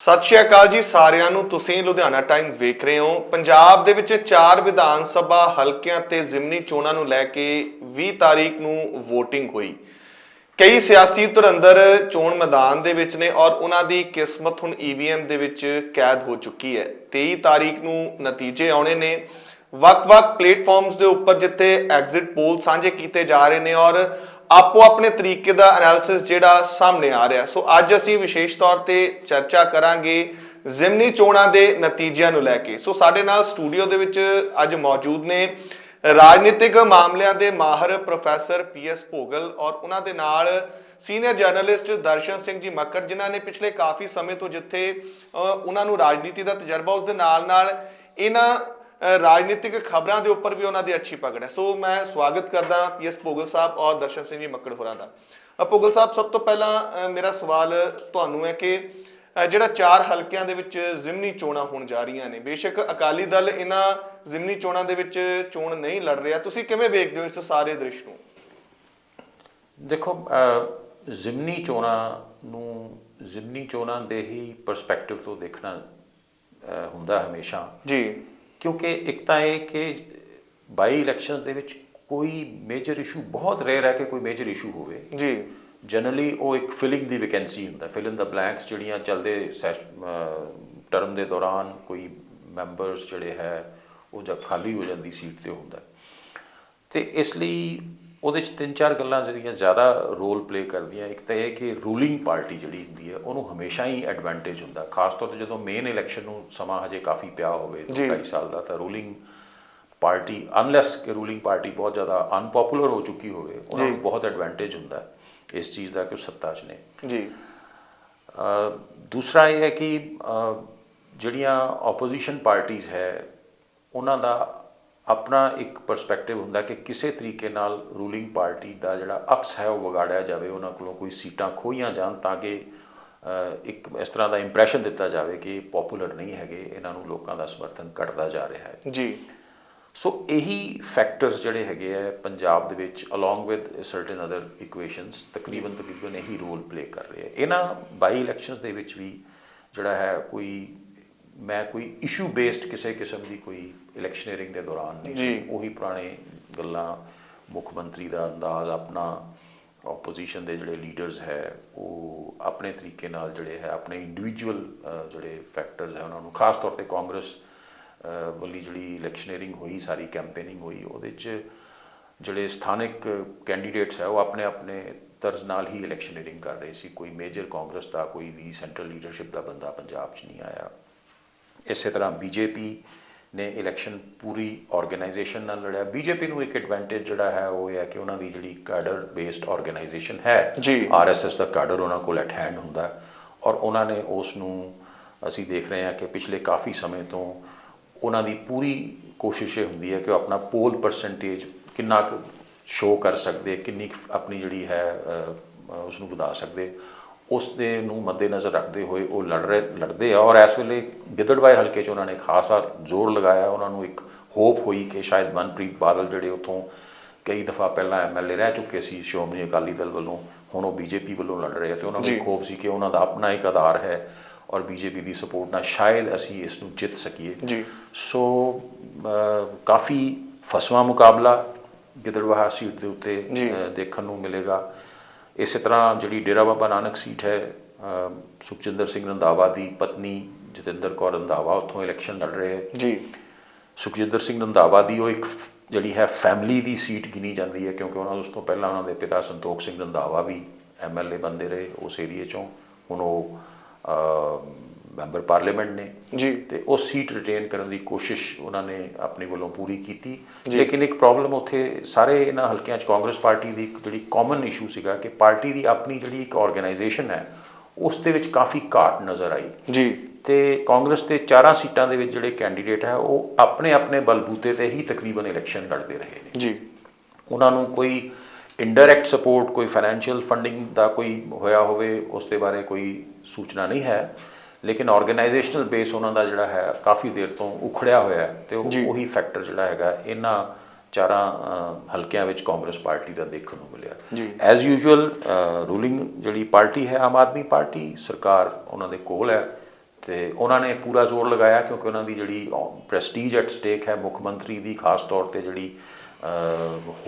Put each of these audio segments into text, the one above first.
ਸਤਿ ਸ਼੍ਰੀ ਅਕਾਲ ਜੀ ਸਾਰਿਆਂ ਨੂੰ। ਤੁਸੀਂ ਲੁਧਿਆਣਾ ਟਾਈਮਸ ਵੇਖ ਰਹੇ ਹੋ। ਪੰਜਾਬ ਦੇ ਵਿੱਚ ਚਾਰ ਵਿਧਾਨ ਸਭਾ ਹਲਕਿਆਂ ਤੇ ਜ਼ਿਮਨੀ ਚੋਣਾਂ ਨੂੰ ਲੈ ਕੇ 20 ਤਾਰੀਖ ਨੂੰ VOTING ਹੋਈ। ਕਈ ਸਿਆਸੀ ਧੁਰੰਦਰ ਚੋਣ ਮੈਦਾਨ ਦੇ ਵਿੱਚ ਨੇ ਔਰ ਉਹਨਾਂ ਦੀ ਕਿਸਮਤ ਹੁਣ EVM ਦੇ ਵਿੱਚ ਕੈਦ ਹੋ ਚੁੱਕੀ ਹੈ। 23 ਤਾਰੀਖ ਨੂੰ ਨਤੀਜੇ ਆਉਣੇ ਨੇ। ਵੱਖ-ਵੱਖ ਪਲੇਟਫਾਰਮਸ ਦੇ ਉੱਪਰ ਜਿੱਥੇ ਐਗਜ਼ਿਟ ਪੋਲ ਸਾਂਝੇ ਕੀਤੇ ਜਾ ਰਹੇ ਨੇ ਔਰ ਆਪੋ ਆਪਣੇ ਤਰੀਕੇ ਦਾ ਐਨਾਲਿਸਿਸ ਜਿਹੜਾ ਸਾਹਮਣੇ ਆ ਰਿਹਾ। ਸੋ ਅੱਜ ਅਸੀਂ ਵਿਸ਼ੇਸ਼ ਤੌਰ ਤੇ ਚਰਚਾ ਕਰਾਂਗੇ ਜ਼ਿਮਨੀ ਚੋਣਾਂ ਦੇ ਨਤੀਜਿਆਂ ਨੂੰ ਲੈ ਕੇ। ਸੋ ਸਾਡੇ ਨਾਲ ਸਟੂਡੀਓ ਦੇ ਵਿੱਚ ਅੱਜ ਮੌਜੂਦ ਨੇ ਰਾਜਨੀਤਿਕ ਮਾਮਲਿਆਂ ਦੇ ਮਾਹਰ ਪ੍ਰੋਫੈਸਰ ਪੀਐਸ ਭੋਗਲ ਔਰ ਉਹਨਾਂ ਦੇ ਨਾਲ ਸੀਨੀਅਰ ਜਰਨਲਿਸਟ ਦਰਸ਼ਨ ਸਿੰਘ ਜੀ ਮੱਕੜ, ਜਿਨ੍ਹਾਂ ਨੇ ਪਿਛਲੇ ਕਾਫੀ ਸਮੇਂ ਤੋਂ ਜਿੱਥੇ ਉਹਨਾਂ ਨੂੰ ਰਾਜਨੀਤੀ ਦਾ ਤਜਰਬਾ, ਉਸ ਦੇ ਨਾਲ ਨਾਲ ਇਹਨਾਂ ਰਾਜਨੀਤਿਕ ਖਬਰਾਂ ਦੇ ਉੱਪਰ ਵੀ ਉਹਨਾਂ ਦੀ ਅੱਛੀ ਪਕੜ ਹੈ। ਸੋ ਮੈਂ ਸਵਾਗਤ ਕਰਦਾ ਪੀਐਸ ਭੋਗਲ ਸਾਹਿਬ ਔਰ ਦਰਸ਼ਨ ਸਿੰਘ ਜੀ ਮੱਕੜ ਹੋਰਾਂ ਦਾ। ਭੋਗਲ ਸਾਹਿਬ ਸਭ ਤੋਂ ਪਹਿਲਾਂ ਮੇਰਾ ਸਵਾਲ ਤੁਹਾਨੂੰ ਹੈ ਕਿ ਜਿਹੜਾ ਚਾਰ ਹਲਕਿਆਂ ਦੇ ਵਿੱਚ ਜ਼ਿਮਨੀ ਚੋਣਾਂ ਹੋਣ ਜਾ ਰਹੀਆਂ ਨੇ ਬੇਸ਼ੱਕ ਅਕਾਲੀ ਦਲ ਇਹਨਾਂ ਜ਼ਿਮਨੀ ਚੋਣਾਂ ਦੇ ਵਿੱਚ ਚੋਣ ਨਹੀਂ ਲੜ ਰਿਹਾ। ਤੁਸੀਂ ਕਿਵੇਂ ਵੇਖਦੇ ਹੋ ਇਸ ਸਾਰੇ ਦ੍ਰਿਸ਼ ਨੂੰ? ਦੇਖੋ ਜ਼ਿਮਨੀ ਚੋਣਾਂ ਨੂੰ ਜ਼ਿਮਨੀ ਚੋਣਾਂ ਦੇ ਹੀ ਪਰਸਪੈਕਟਿਵ ਤੋਂ ਦੇਖਣਾ ਹੁੰਦਾ ਹਮੇਸ਼ਾ। ਜੀ। ਕਿਉਂਕਿ ਇੱਕ ਤਾਂ ਇਹ ਕਿ ਬਾਈ ਇਲੈਕਸ਼ਨਸ ਦੇ ਵਿੱਚ ਕੋਈ ਮੇਜਰ ਇਸ਼ੂ ਬਹੁਤ ਰੇਅਰ ਹੈ ਕਿ ਕੋਈ ਮੇਜਰ ਇਸ਼ੂ ਹੋਵੇ। ਜੀ। ਜਨਰਲੀ ਉਹ ਇੱਕ ਫਿਲਿੰਗ ਦੀ ਵੈਕੈਂਸੀ ਹੁੰਦਾ ਫਿਲ ਇਨ ਦਾ ਬਲੈਂਕਸ ਜਿਹੜੀਆਂ ਚੱਲਦੇ ਟਰਮ ਦੇ ਦੌਰਾਨ ਕੋਈ ਮੈਂਬਰਸ ਜਿਹੜੇ ਹੈ ਉਹ ਜਦ ਖਾਲੀ ਹੋ ਜਾਂਦੀ ਸੀਟ ਤੇ ਹੁੰਦਾ। ਤੇ ਇਸ ਲਈ ਉਹਦੇ ਚ ਤਿੰਨ ਚਾਰ ਗੱਲਾਂ ਜਿਹੜੀਆਂ ਜ਼ਿਆਦਾ ਰੋਲ ਪਲੇ ਕਰਦੀਆਂ ਇੱਕ ਤਾਂ ਇਹ ਕਿ ਰੂਲਿੰਗ ਪਾਰਟੀ ਜਿਹੜੀ ਹੁੰਦੀ ਹੈ ਉਹਨੂੰ ਹਮੇਸ਼ਾ ਹੀ ਐਡਵਾਂਟੇਜ ਹੁੰਦਾ ਖਾਸ ਤੌਰ ਤੇ ਜਦੋਂ ਮੇਨ ਇਲੈਕਸ਼ਨ ਨੂੰ ਸਮਾਂ ਹਜੇ ਕਾਫੀ ਪਿਆ ਹੋਵੇ ਜੀ। 2.5 ਸਾਲ ਦਾ ਤਾਂ ਰੂਲਿੰਗ ਪਾਰਟੀ ਅਨਲੈਸ ਕਿ ਰੂਲਿੰਗ ਪਾਰਟੀ ਬਹੁਤ ਜ਼ਿਆਦਾ ਅਨਪਪੂਲਰ ਹੋ ਚੁੱਕੀ ਹੋਵੇ ਉਹਨਾਂ। ਨੂੰ ਬਹੁਤ ਐਡਵਾਂਟੇਜ ਹੁੰਦਾ ਇਸ ਚੀਜ਼ ਦਾ ਕਿ ਉਹ ਸੱਤਾ 'ਚ ਨੇ ਜੀ ਦੂਸਰਾ ਇਹ ਹੈ ਕਿ ਜਿਹੜੀਆਂ ਆਪੋਜੀਸ਼ਨ ਪਾਰਟੀਆਂ ਹੈ ਉਹਨਾਂ ਦਾ ਆਪਣਾ ਇੱਕ ਪਰਸਪੈਕਟਿਵ ਹੁੰਦਾ ਕਿ ਕਿਸੇ ਤਰੀਕੇ ਨਾਲ ਰੂਲਿੰਗ ਪਾਰਟੀ ਦਾ ਜਿਹੜਾ ਅਕਸ ਹੈ ਉਹ ਵਿਗਾੜਿਆ ਜਾਵੇ ਉਹਨਾਂ ਕੋਲੋਂ ਕੋਈ ਸੀਟਾਂ ਖੋਈਆਂ ਜਾਣ ਤਾਂ ਕਿ ਇੱਕ ਇਸ ਤਰ੍ਹਾਂ ਦਾ ਇੰਪ੍ਰੈਸ਼ਨ ਦਿੱਤਾ ਜਾਵੇ ਕਿ ਪਪੂਲਰ ਨਹੀਂ ਹੈਗੇ ਇਹਨਾਂ ਨੂੰ ਲੋਕਾਂ ਦਾ ਸਮਰਥਨ ਘਟਦਾ ਜਾ ਰਿਹਾ ਹੈ। ਜੀ। ਸੋ ਇਹੀ ਫੈਕਟਰਸ ਜਿਹੜੇ ਹੈਗੇ ਆ ਪੰਜਾਬ ਦੇ ਵਿੱਚ along with certain other equations ਤਕਰੀਬਨ ਤਕਰੀਬਨ ਇਹੀ ਰੋਲ ਪਲੇ ਕਰ ਰਹੇ ਆ। ਇਹਨਾਂ ਬਾਈ ਇਲੈਕਸ਼ਨਸ ਦੇ ਵਿੱਚ ਵੀ ਜਿਹੜਾ ਹੈ ਕੋਈ ਮੈਂ ਕੋਈ ਇਸ਼ੂ ਬੇਸਡ ਕਿਸੇ ਕਿਸਮ ਦੀ ਕੋਈ ਇਲੈਕਸ਼ਨਰਿੰਗ ਦੇ ਦੌਰਾਨ ਨਹੀਂ ਸੀ। ਉਹੀ ਪੁਰਾਣੇ ਗੱਲਾਂ ਮੁੱਖ ਮੰਤਰੀ ਦਾ ਅੰਦਾਜ਼ ਆਪਣਾ ਆਪੋਜੀਸ਼ਨ ਦੇ ਜਿਹੜੇ ਲੀਡਰਸ ਹੈ ਉਹ ਆਪਣੇ ਤਰੀਕੇ ਨਾਲ ਜਿਹੜੇ ਹੈ ਆਪਣੇ ਇੰਡੀਵਿਜੂਅਲ ਜਿਹੜੇ ਫੈਕਟਰਸ ਹੈ ਉਹਨਾਂ ਨੂੰ ਖਾਸ ਤੌਰ ਤੇ ਕਾਂਗਰਸ ਵੱਲੀ ਜਿਹੜੀ ਇਲੈਕਸ਼ਨਰਿੰਗ ਹੋਈ ਸਾਰੀ ਕੈਂਪੇਨਿੰਗ ਹੋਈ ਉਹਦੇ 'ਚ ਜਿਹੜੇ ਸਥਾਨਕ ਕੈਂਡੀਡੇਟਸ ਹੈ ਉਹ ਆਪਣੇ ਆਪਣੇ ਤਰਜ਼ ਨਾਲ ਹੀ ਇਲੈਕਸ਼ਨਰਿੰਗ ਕਰ ਰਹੇ ਸੀ। ਕੋਈ ਮੇਜਰ ਕਾਂਗਰਸ ਦਾ ਕੋਈ ਵੀ ਸੈਂਟਰਲ ਲੀਡਰਸ਼ਿਪ ਦਾ ਬੰਦਾ ਪੰਜਾਬ 'ਚ ਨਹੀਂ ਆਇਆ। ਇਸੇ ਤਰ੍ਹਾਂ ਬੀਜੇਪੀ ਨੇ ਇਲੈਕਸ਼ਨ ਪੂਰੀ ਆਰਗੇਨਾਈਜੇਸ਼ਨ ਨਾਲ ਲੜਿਆ। ਬੀਜੇਪੀ ਨੂੰ ਇੱਕ ਐਡਵਾਂਟੇਜ ਜਿਹੜਾ ਹੈ ਉਹ ਇਹ ਹੈ ਕਿ ਉਹਨਾਂ ਦੀ ਜਿਹੜੀ ਕਾਡਰ ਬੇਸਡ ਆਰਗੇਨਾਈਜੇਸ਼ਨ ਹੈ ਜੀ। ਆਰਐਸਐਸ ਦਾ ਕਾਡਰ ਉਹਨਾਂ ਕੋਲ ਐਟ ਹੈਂਡ ਹੁੰਦਾ ਔਰ ਉਹਨਾਂ ਨੇ ਉਸ ਨੂੰ ਅਸੀਂ ਦੇਖ ਰਹੇ ਹਾਂ ਕਿ ਪਿਛਲੇ ਕਾਫੀ ਸਮੇਂ ਤੋਂ ਉਹਨਾਂ ਦੀ ਪੂਰੀ ਕੋਸ਼ਿਸ਼ ਇਹ ਹੁੰਦੀ ਹੈ ਕਿ ਉਹ ਆਪਣਾ ਪੋਲ ਪਰਸੈਂਟੇਜ ਕਿੰਨਾ ਕੁ ਸ਼ੋ ਕਰ ਸਕਦੇ ਕਿੰਨੀ ਆਪਣੀ ਜਿਹੜੀ ਹੈ ਉਸ ਨੂੰ ਵਧਾ ਸਕਦੇ। ਉਸ ਦੇ ਨੂੰ ਮੱਦੇਨਜ਼ਰ ਰੱਖਦੇ ਹੋਏ ਉਹ ਲੜ ਰਹੇ ਲੜਦੇ ਆ ਔਰ ਇਸ ਵੇਲੇ ਗਿੱਦੜਬਾਈ ਹਲਕੇ 'ਚ ਉਹਨਾਂ ਨੇ ਖਾਸਾ ਜ਼ੋਰ ਲਗਾਇਆ ਉਹਨਾਂ ਨੂੰ ਇੱਕ ਹੋਪ ਹੋਈ ਕਿ ਸ਼ਾਇਦ ਮਨਪ੍ਰੀਤ ਬਾਦਲ ਜਿਹੜੇ ਉਥੋਂ ਕਈ ਦਫਾ ਪਹਿਲਾਂ ਐਮਐਲਏ ਰਹਿ ਚੁੱਕੇ ਸੀ ਸ਼੍ਰੋਮਣੀ ਅਕਾਲੀ ਦਲ ਵੱਲੋਂ ਹੁਣ ਉਹ ਬੀਜੇਪੀ ਵੱਲੋਂ ਲੜ ਰਹੇ ਆ ਤੇ ਉਹਨਾਂ ਨੂੰ ਹੋਪ ਸੀ ਕਿ ਉਹਨਾਂ ਦਾ ਆਪਣਾ ਇੱਕ ਆਧਾਰ ਹੈ ਔਰ ਬੀਜੇਪੀ ਦੀ ਸਪੋਰਟ ਨਾਲ ਸ਼ਾਇਦ ਅਸੀਂ ਇਸ ਨੂੰ ਜਿੱਤ ਸਕੀਏ। ਜੀ। ਸੋ ਕਾਫੀ ਫਸਵਾ ਮੁਕਾਬਲਾ ਗਿੱਦੜਵਾਹਾ ਸੀਟ ਦੇ ਉੱਤੇ ਦੇਖਣ ਨੂੰ ਮਿਲੇਗਾ। ਇਸੇ ਤਰ੍ਹਾਂ ਜਿਹੜੀ ਡੇਰਾ ਬਾਬਾ ਨਾਨਕ ਸੀਟ ਹੈ ਸੁਖਜਿੰਦਰ ਸਿੰਘ ਰੰਧਾਵਾ ਦੀ ਪਤਨੀ ਜਤਿੰਦਰ ਕੌਰ ਰੰਧਾਵਾ ਉੱਥੋਂ ਇਲੈਕਸ਼ਨ ਲੜ ਰਹੇ ਹੈ। ਜੀ। ਸੁਖਜਿੰਦਰ ਸਿੰਘ ਰੰਧਾਵਾ ਦੀ ਉਹ ਇੱਕ ਜਿਹੜੀ ਹੈ ਫੈਮਿਲੀ ਦੀ ਸੀਟ ਗਿਣੀ ਜਾਂਦੀ ਹੈ ਕਿਉਂਕਿ ਉਹਨਾਂ ਉਸ ਤੋਂ ਪਹਿਲਾਂ ਉਹਨਾਂ ਦੇ ਪਿਤਾ ਸੰਤੋਖ ਸਿੰਘ ਰੰਧਾਵਾ ਵੀ ਐਮਐਲਏ ਬੰਦੇ ਰਹੇ ਉਸ ਏਰੀਏ ਚੋਂ। ਹੁਣ ਉਹ ਮੈਂਬਰ ਪਾਰਲੀਮੈਂਟ ਨੇ। ਜੀ। ਤੇ ਉਹ ਸੀਟ ਰਿਟੇਨ ਕਰਨ ਦੀ ਕੋਸ਼ਿਸ਼ ਉਹਨਾਂ ਨੇ ਆਪਣੇ ਵੱਲੋਂ ਪੂਰੀ ਕੀਤੀ। ਲੇਕਿਨ ਇੱਕ ਪ੍ਰੋਬਲਮ ਉੱਥੇ ਸਾਰੇ ਇਹਨਾਂ ਹਲਕਿਆਂ 'ਚ ਕਾਂਗਰਸ ਪਾਰਟੀ ਦੀ ਇੱਕ ਜਿਹੜੀ ਕਾਮਨ ਇਸ਼ੂ ਸੀਗਾ ਕਿ ਪਾਰਟੀ ਦੀ ਆਪਣੀ ਜਿਹੜੀ ਇੱਕ ਆਰਗੇਨਾਈਜੇਸ਼ਨ ਹੈ ਉਸ ਦੇ ਵਿੱਚ ਕਾਫੀ ਘਾਟ ਨਜ਼ਰ ਆਈ। ਜੀ। ਤੇ ਕਾਂਗਰਸ ਦੇ ਚਾਰਾਂ ਸੀਟਾਂ ਦੇ ਵਿੱਚ ਜਿਹੜੇ ਕੈਂਡੀਡੇਟ ਹੈ ਉਹ ਆਪਣੇ ਆਪਣੇ ਬਲਬੂਤੇ ਤੇ ਹੀ ਤਕਰੀਬਨ ਇਲੈਕਸ਼ਨ ਲੜਦੇ ਰਹੇ ਨੇ। ਜੀ। ਉਹਨਾਂ ਨੂੰ ਕੋਈ ਇਨਡਾਇਰੈਕਟ ਸਪੋਰਟ ਕੋਈ ਫਾਈਨੈਂਸ਼ੀਅਲ ਫੰਡਿੰਗ ਦਾ ਕੋਈ ਹੋਇਆ ਹੋਵੇ ਉਸ ਦੇ ਬਾਰੇ ਕੋਈ ਸੂਚਨਾ ਨਹੀਂ ਹੈ। ਲੇਕਿਨ ਆਰਗੇਨਾਈਜੇਸ਼ਨਲ ਬੇਸ ਉਹਨਾਂ ਦਾ ਜਿਹੜਾ ਹੈ ਕਾਫੀ ਦੇਰ ਤੋਂ ਉਖੜਿਆ ਹੋਇਆ ਹੈ ਤੇ ਉਹ- ਫੈਕਟਰ ਜਿਹੜਾ ਹੈਗਾ ਇਹਨਾਂ ਚਾਰਾਂ ਹਲਕਿਆਂ ਵਿੱਚ ਕਾਂਗਰਸ ਪਾਰਟੀ ਦਾ ਦੇਖਣ ਨੂੰ ਮਿਲਿਆ। ਐਜ਼ ਯੂਜੂਅਲ ਰੂਲਿੰਗ ਜਿਹੜੀ ਪਾਰਟੀ ਹੈ ਆਮ ਆਦਮੀ ਪਾਰਟੀ ਸਰਕਾਰ ਉਹਨਾਂ ਦੇ ਕੋਲ ਹੈ ਤੇ ਉਹਨਾਂ ਨੇ ਪੂਰਾ ਜ਼ੋਰ ਲਗਾਇਆ ਕਿਉਂਕਿ ਉਹਨਾਂ ਦੀ ਜਿਹੜੀ ਪ੍ਰੈਸਟੀਜ ਐਟ ਸਟੇਕ ਹੈ ਮੁੱਖ ਮੰਤਰੀ ਦੀ ਖਾਸ ਤੌਰ ਤੇ ਜਿਹੜੀ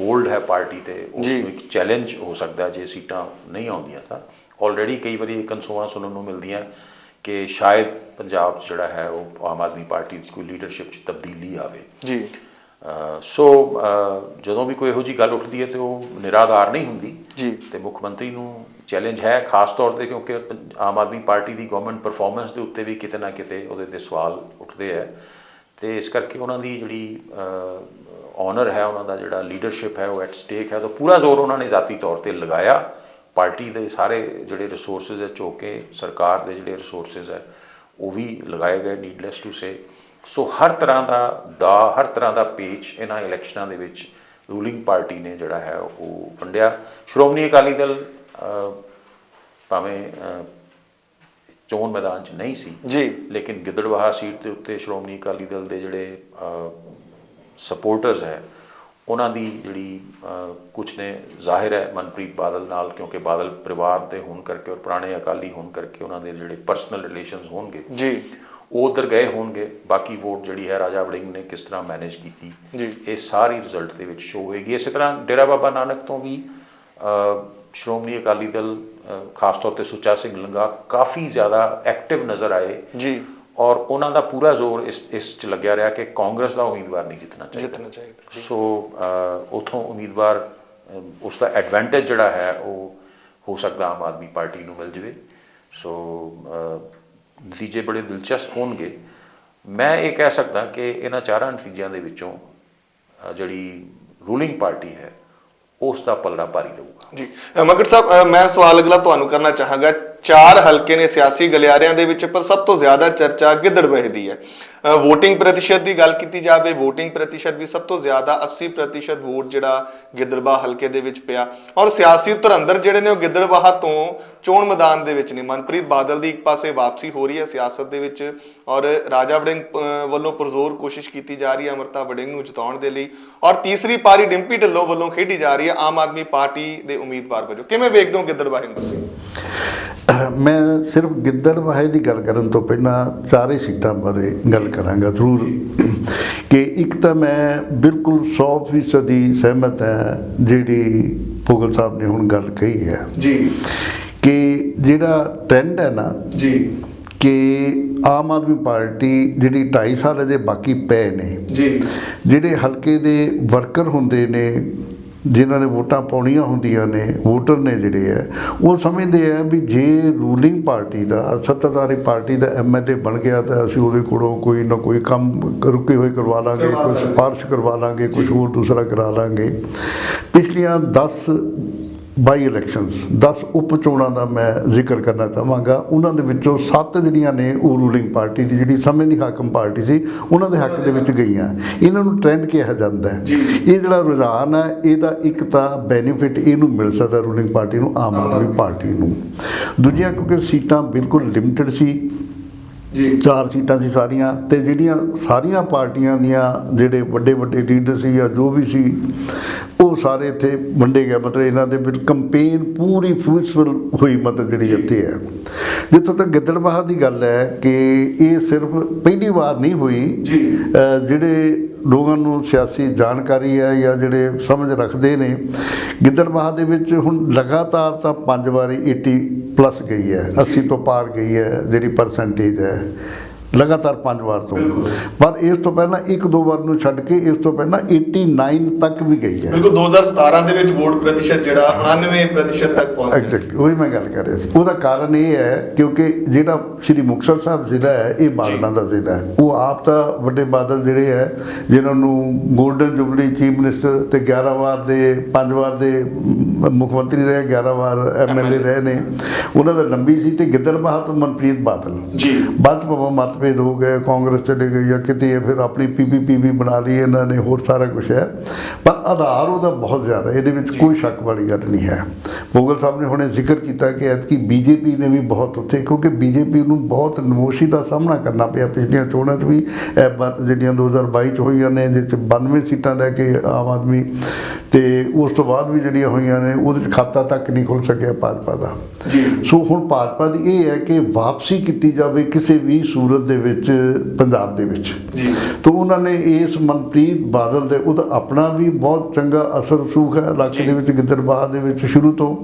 ਹੋਲਡ ਹੈ ਪਾਰਟੀ ਤੇ ਉਸ। ਨੂੰ ਇੱਕ ਚੈਲੰਜ ਹੋ ਸਕਦਾ ਜੇ ਸੀਟਾਂ ਨਹੀਂ ਆਉਂਦੀਆਂ ਤਾਂ ਆਲਰੇਡੀ ਕਈ ਵਾਰੀ ਕਨਸੋਆਂ ਸੁਣਨ ਨੂੰ ਮਿਲਦੀਆਂ ਕਿ ਸ਼ਾਇਦ ਪੰਜਾਬ 'ਚ ਜਿਹੜਾ ਹੈ ਉਹ ਆਮ ਆਦਮੀ ਪਾਰਟੀ ਦੀ ਕੋਈ ਲੀਡਰਸ਼ਿਪ 'ਚ ਤਬਦੀਲੀ ਆਵੇ। ਜੀ। ਸੋ ਜਦੋਂ ਵੀ ਕੋਈ ਇਹੋ ਜੀ ਗੱਲ ਉੱਠਦੀ ਹੈ ਤੇ ਉਹ ਨਿਰਾਧਾਰ ਨਹੀਂ ਹੁੰਦੀ ਜੀ। ਤੇ ਮੁੱਖ ਮੰਤਰੀ ਨੂੰ ਚੈਲੰਜ ਹੈ ਖਾਸ ਤੌਰ ਤੇ ਕਿਉਂਕਿ ਆਮ ਆਦਮੀ ਪਾਰਟੀ ਦੀ ਗਵਰਨਮੈਂਟ ਪਰਫਾਰਮੈਂਸ ਦੇ ਉੱਤੇ ਵੀ ਕਿਤੇ ਨਾ ਕਿਤੇ ਉਹਦੇ ਤੇ ਸਵਾਲ ਉੱਠਦੇ ਹੈ। ਤੇ ਇਸ ਕਰਕੇ ਉਹਨਾਂ ਦੀ ਜਿਹੜੀ ਆਨਰ ਹੈ ਉਹਨਾਂ ਦਾ ਜਿਹੜਾ ਲੀਡਰਸ਼ਿਪ ਹੈ ਉਹ ਐਟ ਸਟੇਕ ਹੈ ਤਾਂ ਪੂਰਾ ਜ਼ੋਰ ਉਹਨਾਂ ਨੇ ਜ਼ਾਤੀ ਤੌਰ ਤੇ ਲਗਾਇਆ। ਪਾਰਟੀ ਦੇ ਸਾਰੇ ਜਿਹੜੇ ਰਿਸੋਰਸਸ ਹੈ ਚੋਕੇ ਸਰਕਾਰ ਦੇ ਜਿਹੜੇ ਰਿਸੋਰਸਸ ਹੈ ਉਹ ਵੀ ਲਗਾਏ ਗਏ ਨੀਡਲੈਸ ਟੂ ਸੇ ਸੋ ਹਰ ਤਰ੍ਹਾਂ ਦਾ ਦਾ ਹਰ ਤਰ੍ਹਾਂ ਦਾ ਪੇਚ ਇਹਨਾਂ ਇਲੈਕਸ਼ਨਾਂ ਦੇ ਵਿੱਚ ਰੂਲਿੰਗ ਪਾਰਟੀ ਨੇ ਜਿਹੜਾ ਹੈ ਉਹ ਵੰਡਿਆ। ਸ਼੍ਰੋਮਣੀ ਅਕਾਲੀ ਦਲ ਭਾਵੇਂ ਚੋਣ ਮੈਦਾਨ 'ਚ ਨਹੀਂ ਸੀ ਜੀ। ਲੇਕਿਨ ਗਿੱਦੜਵਾਹਾ ਸੀਟ ਦੇ ਉੱਤੇ ਸ਼੍ਰੋਮਣੀ ਅਕਾਲੀ ਦਲ ਦੇ ਜਿਹੜੇ ਸਪੋਰਟਰਸ ਹੈ ਉਹਨਾਂ ਦੀ ਜਿਹੜੀ ਕੁਝ ਨੇ ਜ਼ਾਹਿਰ ਹੈ ਮਨਪ੍ਰੀਤ ਬਾਦਲ ਨਾਲ ਕਿਉਂਕਿ ਬਾਦਲ ਪਰਿਵਾਰ ਦੇ ਹੋਣ ਕਰਕੇ ਔਰ ਪੁਰਾਣੇ ਅਕਾਲੀ ਹੋਣ ਕਰਕੇ ਉਹਨਾਂ ਦੇ ਜਿਹੜੇ ਪਰਸਨਲ ਰਿਲੇਸ਼ਨਸ ਹੋਣਗੇ ਜੀ। ਉਹ ਉਧਰ ਗਏ ਹੋਣਗੇ। ਬਾਕੀ ਵੋਟ ਜਿਹੜੀ ਹੈ ਰਾਜਾ ਵੜਿੰਗ ਨੇ ਕਿਸ ਤਰ੍ਹਾਂ ਮੈਨੇਜ ਕੀਤੀ। ਇਹ ਸਾਰੀ ਰਿਜ਼ਲਟ ਦੇ ਵਿੱਚ ਸ਼ੋ ਹੋਏਗੀ। ਇਸੇ ਤਰ੍ਹਾਂ ਡੇਰਾ ਬਾਬਾ ਨਾਨਕ ਤੋਂ ਵੀ ਸ਼੍ਰੋਮਣੀ ਅਕਾਲੀ ਦਲ ਖਾਸ ਤੌਰ ਤੇ ਸੁੱਚਾ ਸਿੰਘ ਲੰਗਾ ਕਾਫੀ ਜ਼ਿਆਦਾ ਐਕਟਿਵ ਨਜ਼ਰ ਆਏ। ਜੀ। ਔਰ ਉਹਨਾਂ ਦਾ ਪੂਰਾ ਜ਼ੋਰ ਇਸ ਇਸ 'ਚ ਲੱਗਿਆ ਰਿਹਾ ਕਿ ਕਾਂਗਰਸ ਦਾ ਉਮੀਦਵਾਰ ਨਹੀਂ ਜਿੱਤਣਾ ਚਾਹੀਦਾ। ਜਿੱਤਣਾ ਚਾਹੀਦਾ ਸੋ ਉੱਥੋਂ ਉਮੀਦਵਾਰ ਉਸ ਦਾ ਐਡਵਾਂਟੇਜ ਜਿਹੜਾ ਹੈ ਉਹ ਹੋ ਸਕਦਾ ਆਮ ਆਦਮੀ ਪਾਰਟੀ ਨੂੰ ਮਿਲ ਜਵੇ। ਸੋ ਨਤੀਜੇ ਬੜੇ ਦਿਲਚਸਪ ਹੋਣਗੇ। ਮੈਂ ਇਹ ਕਹਿ ਸਕਦਾ ਕਿ ਇਹਨਾਂ ਚਾਰਾਂ ਨਤੀਜਿਆਂ ਦੇ ਵਿੱਚੋਂ ਜਿਹੜੀ ਰੂਲਿੰਗ ਪਾਰਟੀ ਹੈ ਉਸ ਦਾ ਪਲੜਾ ਭਾਰੀ ਰਹੂਗਾ। ਜੀ ਮਗਰ ਸਾਹਿਬ ਮੈਂ ਸਵਾਲ ਅਗਲਾ ਤੁਹਾਨੂੰ ਕਰਨਾ ਚਾਹਾਂਗਾ। ਚਾਰ ਹਲਕੇ ਨੇ ਸਿਆਸੀ ਗਲਿਆਰਿਆਂ ਦੇ ਵਿੱਚ, ਪਰ ਸਭ ਤੋਂ ਜ਼ਿਆਦਾ ਚਰਚਾ ਗਿੱਦੜਬਾਹੇ ਦੀ ਹੈ। ਵੋਟਿੰਗ ਪ੍ਰਤੀਸ਼ਤ ਦੀ ਗੱਲ ਕੀਤੀ ਜਾਵੇ ਵੋਟਿੰਗ ਪ੍ਰਤੀਸ਼ਤ ਵੀ ਸਭ ਤੋਂ ਜ਼ਿਆਦਾ 80% ਵੋਟ ਜਿਹੜਾ ਗਿੱਦੜਬਾਹ ਹਲਕੇ ਦੇ ਵਿੱਚ ਪਿਆ। ਔਰ ਸਿਆਸੀ ਧੁਰੰਦਰ ਜਿਹੜੇ ਨੇ ਉਹ ਗਿੱਦੜਬਾਹਾ ਤੋਂ ਚੋਣ ਮੈਦਾਨ ਦੇ ਵਿੱਚ ਨੇ। ਮਨਪ੍ਰੀਤ ਬਾਦਲ ਦੀ ਇੱਕ ਪਾਸੇ ਵਾਪਸੀ ਹੋ ਰਹੀ ਹੈ ਸਿਆਸਤ ਦੇ ਵਿੱਚ, ਔਰ ਰਾਜਾ ਵੜਿੰਗ ਵੱਲੋਂ ਪੁਰਜ਼ੋਰ ਕੋਸ਼ਿਸ਼ ਕੀਤੀ ਜਾ ਰਹੀ ਹੈ ਅਮਰਤਾ ਵੜਿੰਗ ਨੂੰ ਜਿਤਾਉਣ ਦੇ ਲਈ। ਔਰ ਤੀਸਰੀ ਪਾਰੀ ਡਿੰਪੀ ਢਿੱਲੋਂ ਵੱਲੋਂ ਖੇਡੀ ਜਾ ਰਹੀ ਹੈ ਆਮ ਆਦਮੀ ਪਾਰਟੀ ਦੇ ਉਮੀਦਵਾਰ ਵਜੋਂ। ਕਿਵੇਂ ਵੇਖਦੇ ਹੋ ਗਿੱਦੜਬਾਹੇ ਨੂੰ ਤੁਸੀਂ ਮੈਂ ਸਿਰਫ ਗਿੱਦੜਬਾਹੇ ਦੀ ਗੱਲ ਕਰਨ ਤੋਂ ਪਹਿਲਾਂ ਚਾਰੇ ਸੀਟਾਂ ਬਾਰੇ ਗੱਲ ਕਰਾਂਗਾ ਜ਼ਰੂਰ। ਕਿ ਇੱਕ ਤਾਂ ਮੈਂ ਬਿਲਕੁਲ 100% ਦੀ ਸਹਿਮਤ ਹਾਂ ਜਿਹੜੀ ਭੁਗਲ ਸਾਹਿਬ ਨੇ ਹੁਣ ਗੱਲ ਕਹੀ ਹੈ। ਜੀ। ਕਿ ਜਿਹੜਾ ਟ੍ਰੈਂਡ ਹੈ ਨਾ ਜੀ। ਕਿ ਆਮ ਆਦਮੀ ਪਾਰਟੀ ਜਿਹੜੀ 2.5 ਸਾਲ ਦੇ ਬਾਕੀ ਪਏ ਨੇ ਜੀ। ਜਿਹੜੇ ਹਲਕੇ ਦੇ ਵਰਕਰ ਹੁੰਦੇ ਨੇ ਜਿਨ੍ਹਾਂ ਨੇ ਵੋਟਾਂ ਪਾਉਣੀਆਂ ਹੁੰਦੀਆਂ ਨੇ ਵੋਟਰ ਨੇ ਜਿਹੜੇ ਹੈ ਉਹ ਸਮਝਦੇ ਆ ਵੀ ਜੇ ਰੂਲਿੰਗ ਪਾਰਟੀ ਦਾ ਸੱਤਾਧਾਰੀ ਪਾਰਟੀ ਦਾ ਐਮਐਲਏ ਬਣ ਗਿਆ ਤਾਂ ਅਸੀਂ ਉਹਦੇ ਕੋਲੋਂ ਕੋਈ ਨਾ ਕੋਈ ਕੰਮ ਰੁਕੇ ਹੋਏ ਕਰਵਾ ਲਾਂਗੇ ਕੋਈ। ਸਿਫਾਰਿਸ਼ ਕਰਵਾ ਲਾਂਗੇ ਕੁਝ ਹੋਰ ਦੂਸਰਾ ਕਰਾ ਲਾਂਗੇ ਪਿਛਲੀਆਂ 10 ਬਾਈ ਇਲੈਕਸ਼ਨਸ 10 ਉਪ ਚੋਣਾਂ ਦਾ ਮੈਂ ਜ਼ਿਕਰ ਕਰਨਾ ਚਾਹਾਂਗਾ। ਉਹਨਾਂ ਦੇ ਵਿੱਚੋਂ 7 ਜਿਹੜੀਆਂ ਨੇ ਉਹ ਰੂਲਿੰਗ ਪਾਰਟੀ ਦੀ ਜਿਹੜੀ ਸਮੇਂ ਦੀ ਹਾਕਮ ਪਾਰਟੀ ਸੀ ਉਹਨਾਂ ਦੇ ਹੱਕ ਦੇ ਵਿੱਚ ਗਈਆਂ। ਇਹਨਾਂ ਨੂੰ ਟ੍ਰੈਂਡ ਕਿਹਾ ਜਾਂਦਾ ਹੈ। ਇਹ ਜਿਹੜਾ ਰੁਝਾਨ ਹੈ ਇਹਦਾ ਇੱਕ ਤਾਂ ਬੈਨੀਫਿਟ ਇਹਨੂੰ ਮਿਲ ਸਕਦਾ ਰੂਲਿੰਗ ਪਾਰਟੀ ਨੂੰ ਆਮ ਆਦਮੀ ਪਾਰਟੀ ਨੂੰ। ਦੂਜੀਆਂ ਕਿਉਂਕਿ ਸੀਟਾਂ ਬਿਲਕੁਲ ਲਿਮਟਿਡ ਸੀ। ਜੀ। ਚਾਰ ਸੀਟਾਂ ਸੀ ਸਾਰੀਆਂ ਤੇ ਜਿਹੜੀਆਂ ਸਾਰੀਆਂ ਪਾਰਟੀਆਂ ਦੀਆਂ ਜਿਹੜੇ ਵੱਡੇ ਵੱਡੇ ਲੀਡਰ ਸੀ ਜਾਂ ਜੋ ਵੀ ਸੀ ਉਹ ਸਾਰੇ ਇੱਥੇ ਵੰਡੇ ਗਏ ਮਤਲਬ ਇਹਨਾਂ ਦੇ ਵਿੱਚ ਕੰਪੇਨ ਪੂਰੀ ਫੂਸਫੁਲ ਹੋਈ ਮਤਲਬ ਜਿਹੜੀ ਇੱਥੇ ਹੈ। ਜਿੱਥੋਂ ਤੱਕ ਗਿੱਦੜਬਾਹਾ ਦੀ ਗੱਲ ਹੈ ਕਿ ਇਹ ਸਿਰਫ ਪਹਿਲੀ ਵਾਰ ਨਹੀਂ ਹੋਈ। ਜਿਹੜੇ ਲੋਕਾਂ ਨੂੰ ਸਿਆਸੀ ਜਾਣਕਾਰੀ ਹੈ ਜਾਂ ਜਿਹੜੇ ਸਮਝ ਰੱਖਦੇ ਨੇ ਗਿੱਦੜਬਾਹਾ ਦੇ ਵਿੱਚ ਹੁਣ ਲਗਾਤਾਰ ਤਾਂ ਪੰਜ ਵਾਰੀ 80 ਪਲੱਸ ਗਈ ਹੈ 80 ਤੋਂ ਪਾਰ ਗਈ ਹੈ ਜਿਹੜੀ ਪਰਸੈਂਟੇਜ ਹੈ। ਲਗਾਤਾਰ ਪੰਜ ਵਾਰ ਤੋਂ। ਪਰ ਇਸ ਤੋਂ ਪਹਿਲਾਂ ਇੱਕ ਦੋ ਵਾਰ ਨੂੰ ਛੱਡ ਕੇ ਇਸ ਤੋਂ ਪਹਿਲਾਂ 89 ਤੱਕ ਵੀ ਗਈ ਹੈ। ਬਿਲਕੁਲ 2017 ਦੇ ਵਿੱਚ ਵੋਟ ਪ੍ਰਤੀਸ਼ਤ ਜਿਹੜਾ 99% ਤੱਕ ਪਹੁੰਚ ਗਿਆ ਐਗਜ਼ੈਕਟਲੀ ਉਹੀ ਮੈਂ ਗੱਲ ਕਰ ਰਿਹਾ ਸੀ। ਉਹਦਾ ਕਾਰਨ ਇਹ ਹੈ ਕਿਉਂਕਿ ਜਿਹੜਾ ਸ਼੍ਰੀ ਮੁਕਤਸਰ ਸਾਹਿਬ ਜ਼ਿਲ੍ਹਾ ਹੈ ਇਹ ਬਾਦਲਾਂ ਦਾ ਜ਼ਿਲ੍ਹਾ ਹੈ। ਉਹ ਆਪ ਤਾਂ ਵੱਡੇ ਬਾਦਲ ਜਿਹੜੇ ਹੈ ਜਿਨ੍ਹਾਂ ਨੂੰ 골ਡਨ ਜੁਬਲੀ ਚੀਫ ਮਿਨਿਸਟਰ ਤੇ 11 ਵਾਰ ਦੇ 5 ਵਾਰ ਦੇ ਮੁੱਖ ਮੰਤਰੀ ਰਹੇ 11 ਵਾਰ ਐਮਐਲਏ ਰਹੇ ਨੇ। ਉਹਨਾਂ ਦਾ ਲੰਬੀ ਸੀ ਤੇ ਗਿੱਦੜਬਾਹਾ ਤੋਂ ਮਨਪ੍ਰੀਤ ਬਾਦਲ। ਜੀ। ਬਾਅਦ ਭਾਵੇਂ ਮਤਭੇਦ ਹੋ ਗਏ ਕਾਂਗਰਸ ਚਲੇ ਗਈ ਜਾਂ ਕਿਤੇ ਫਿਰ ਆਪਣੀ ਪੀਪੀਪੀ ਵੀ ਬਣਾ ਲਈ ਇਹਨਾਂ ਨੇ ਹੋਰ ਸਾਰਾ ਕੁਝ ਹੈ। ਪਰ ਆਧਾਰ ਉਹਦਾ ਬਹੁਤ ਜ਼ਿਆਦਾ ਇਹਦੇ ਵਿੱਚ ਕੋਈ ਸ਼ੱਕ ਵਾਲੀ ਗੱਲ ਨਹੀਂ ਹੈ। ਭੋਗਲ ਸਾਹਿਬ ਨੇ ਹੁਣੇ ਜ਼ਿਕਰ ਕੀਤਾ ਕਿ ਐਤਕੀ ਬੀਜੇਪੀ ਨੇ ਵੀ ਬਹੁਤ ਉੱਥੇ ਕਿਉਂਕਿ ਬੀਜੇਪੀ ਨੂੰ ਬਹੁਤ ਨਮੋਸ਼ੀ ਦਾ ਸਾਹਮਣਾ ਕਰਨਾ ਪਿਆ ਪਿਛਲੀਆਂ ਚੋਣਾਂ 'ਚ ਵੀ। ਜਿਹੜੀਆਂ 2022 'ਚ ਹੋਈਆਂ ਨੇ ਜਿਸ 'ਚ 92 ਸੀਟਾਂ ਲੈ ਕੇ ਆਮ ਆਦਮੀ। ਤੇ ਉਸ ਤੋਂ ਬਾਅਦ ਵੀ ਜਿਹੜੀਆਂ ਹੋਈਆਂ ਨੇ ਉਹਦੇ 'ਚ ਖਾਤਾ ਤੱਕ ਨਹੀਂ ਖੁੱਲ ਸਕਿਆ ਭਾਜਪਾ ਦਾ। ਸੋ ਹੁਣ ਭਾਜਪਾ ਦੀ ਇਹ ਹੈ ਕਿ ਵਾਪਸੀ ਕੀਤੀ ਜਾਵੇ ਕਿਸੇ ਵੀ ਸੂਰਤ ਦੇ ਵਿੱਚ ਪੰਜਾਬ ਦੇ ਵਿੱਚ। ਜੀ। ਤੋਂ ਉਹਨਾਂ ਨੇ ਇਸ ਮਨਪ੍ਰੀਤ ਬਾਦਲ ਦੇ ਉਹਦਾ ਆਪਣਾ ਵੀ ਬਹੁਤ ਚੰਗਾ ਅਸਰ ਸੂਖ ਹੈ ਇਲਾਕੇ ਦੇ ਵਿੱਚ ਗਿੱਦੜਬਾਹ ਦੇ ਵਿੱਚ ਸ਼ੁਰੂ ਤੋਂ।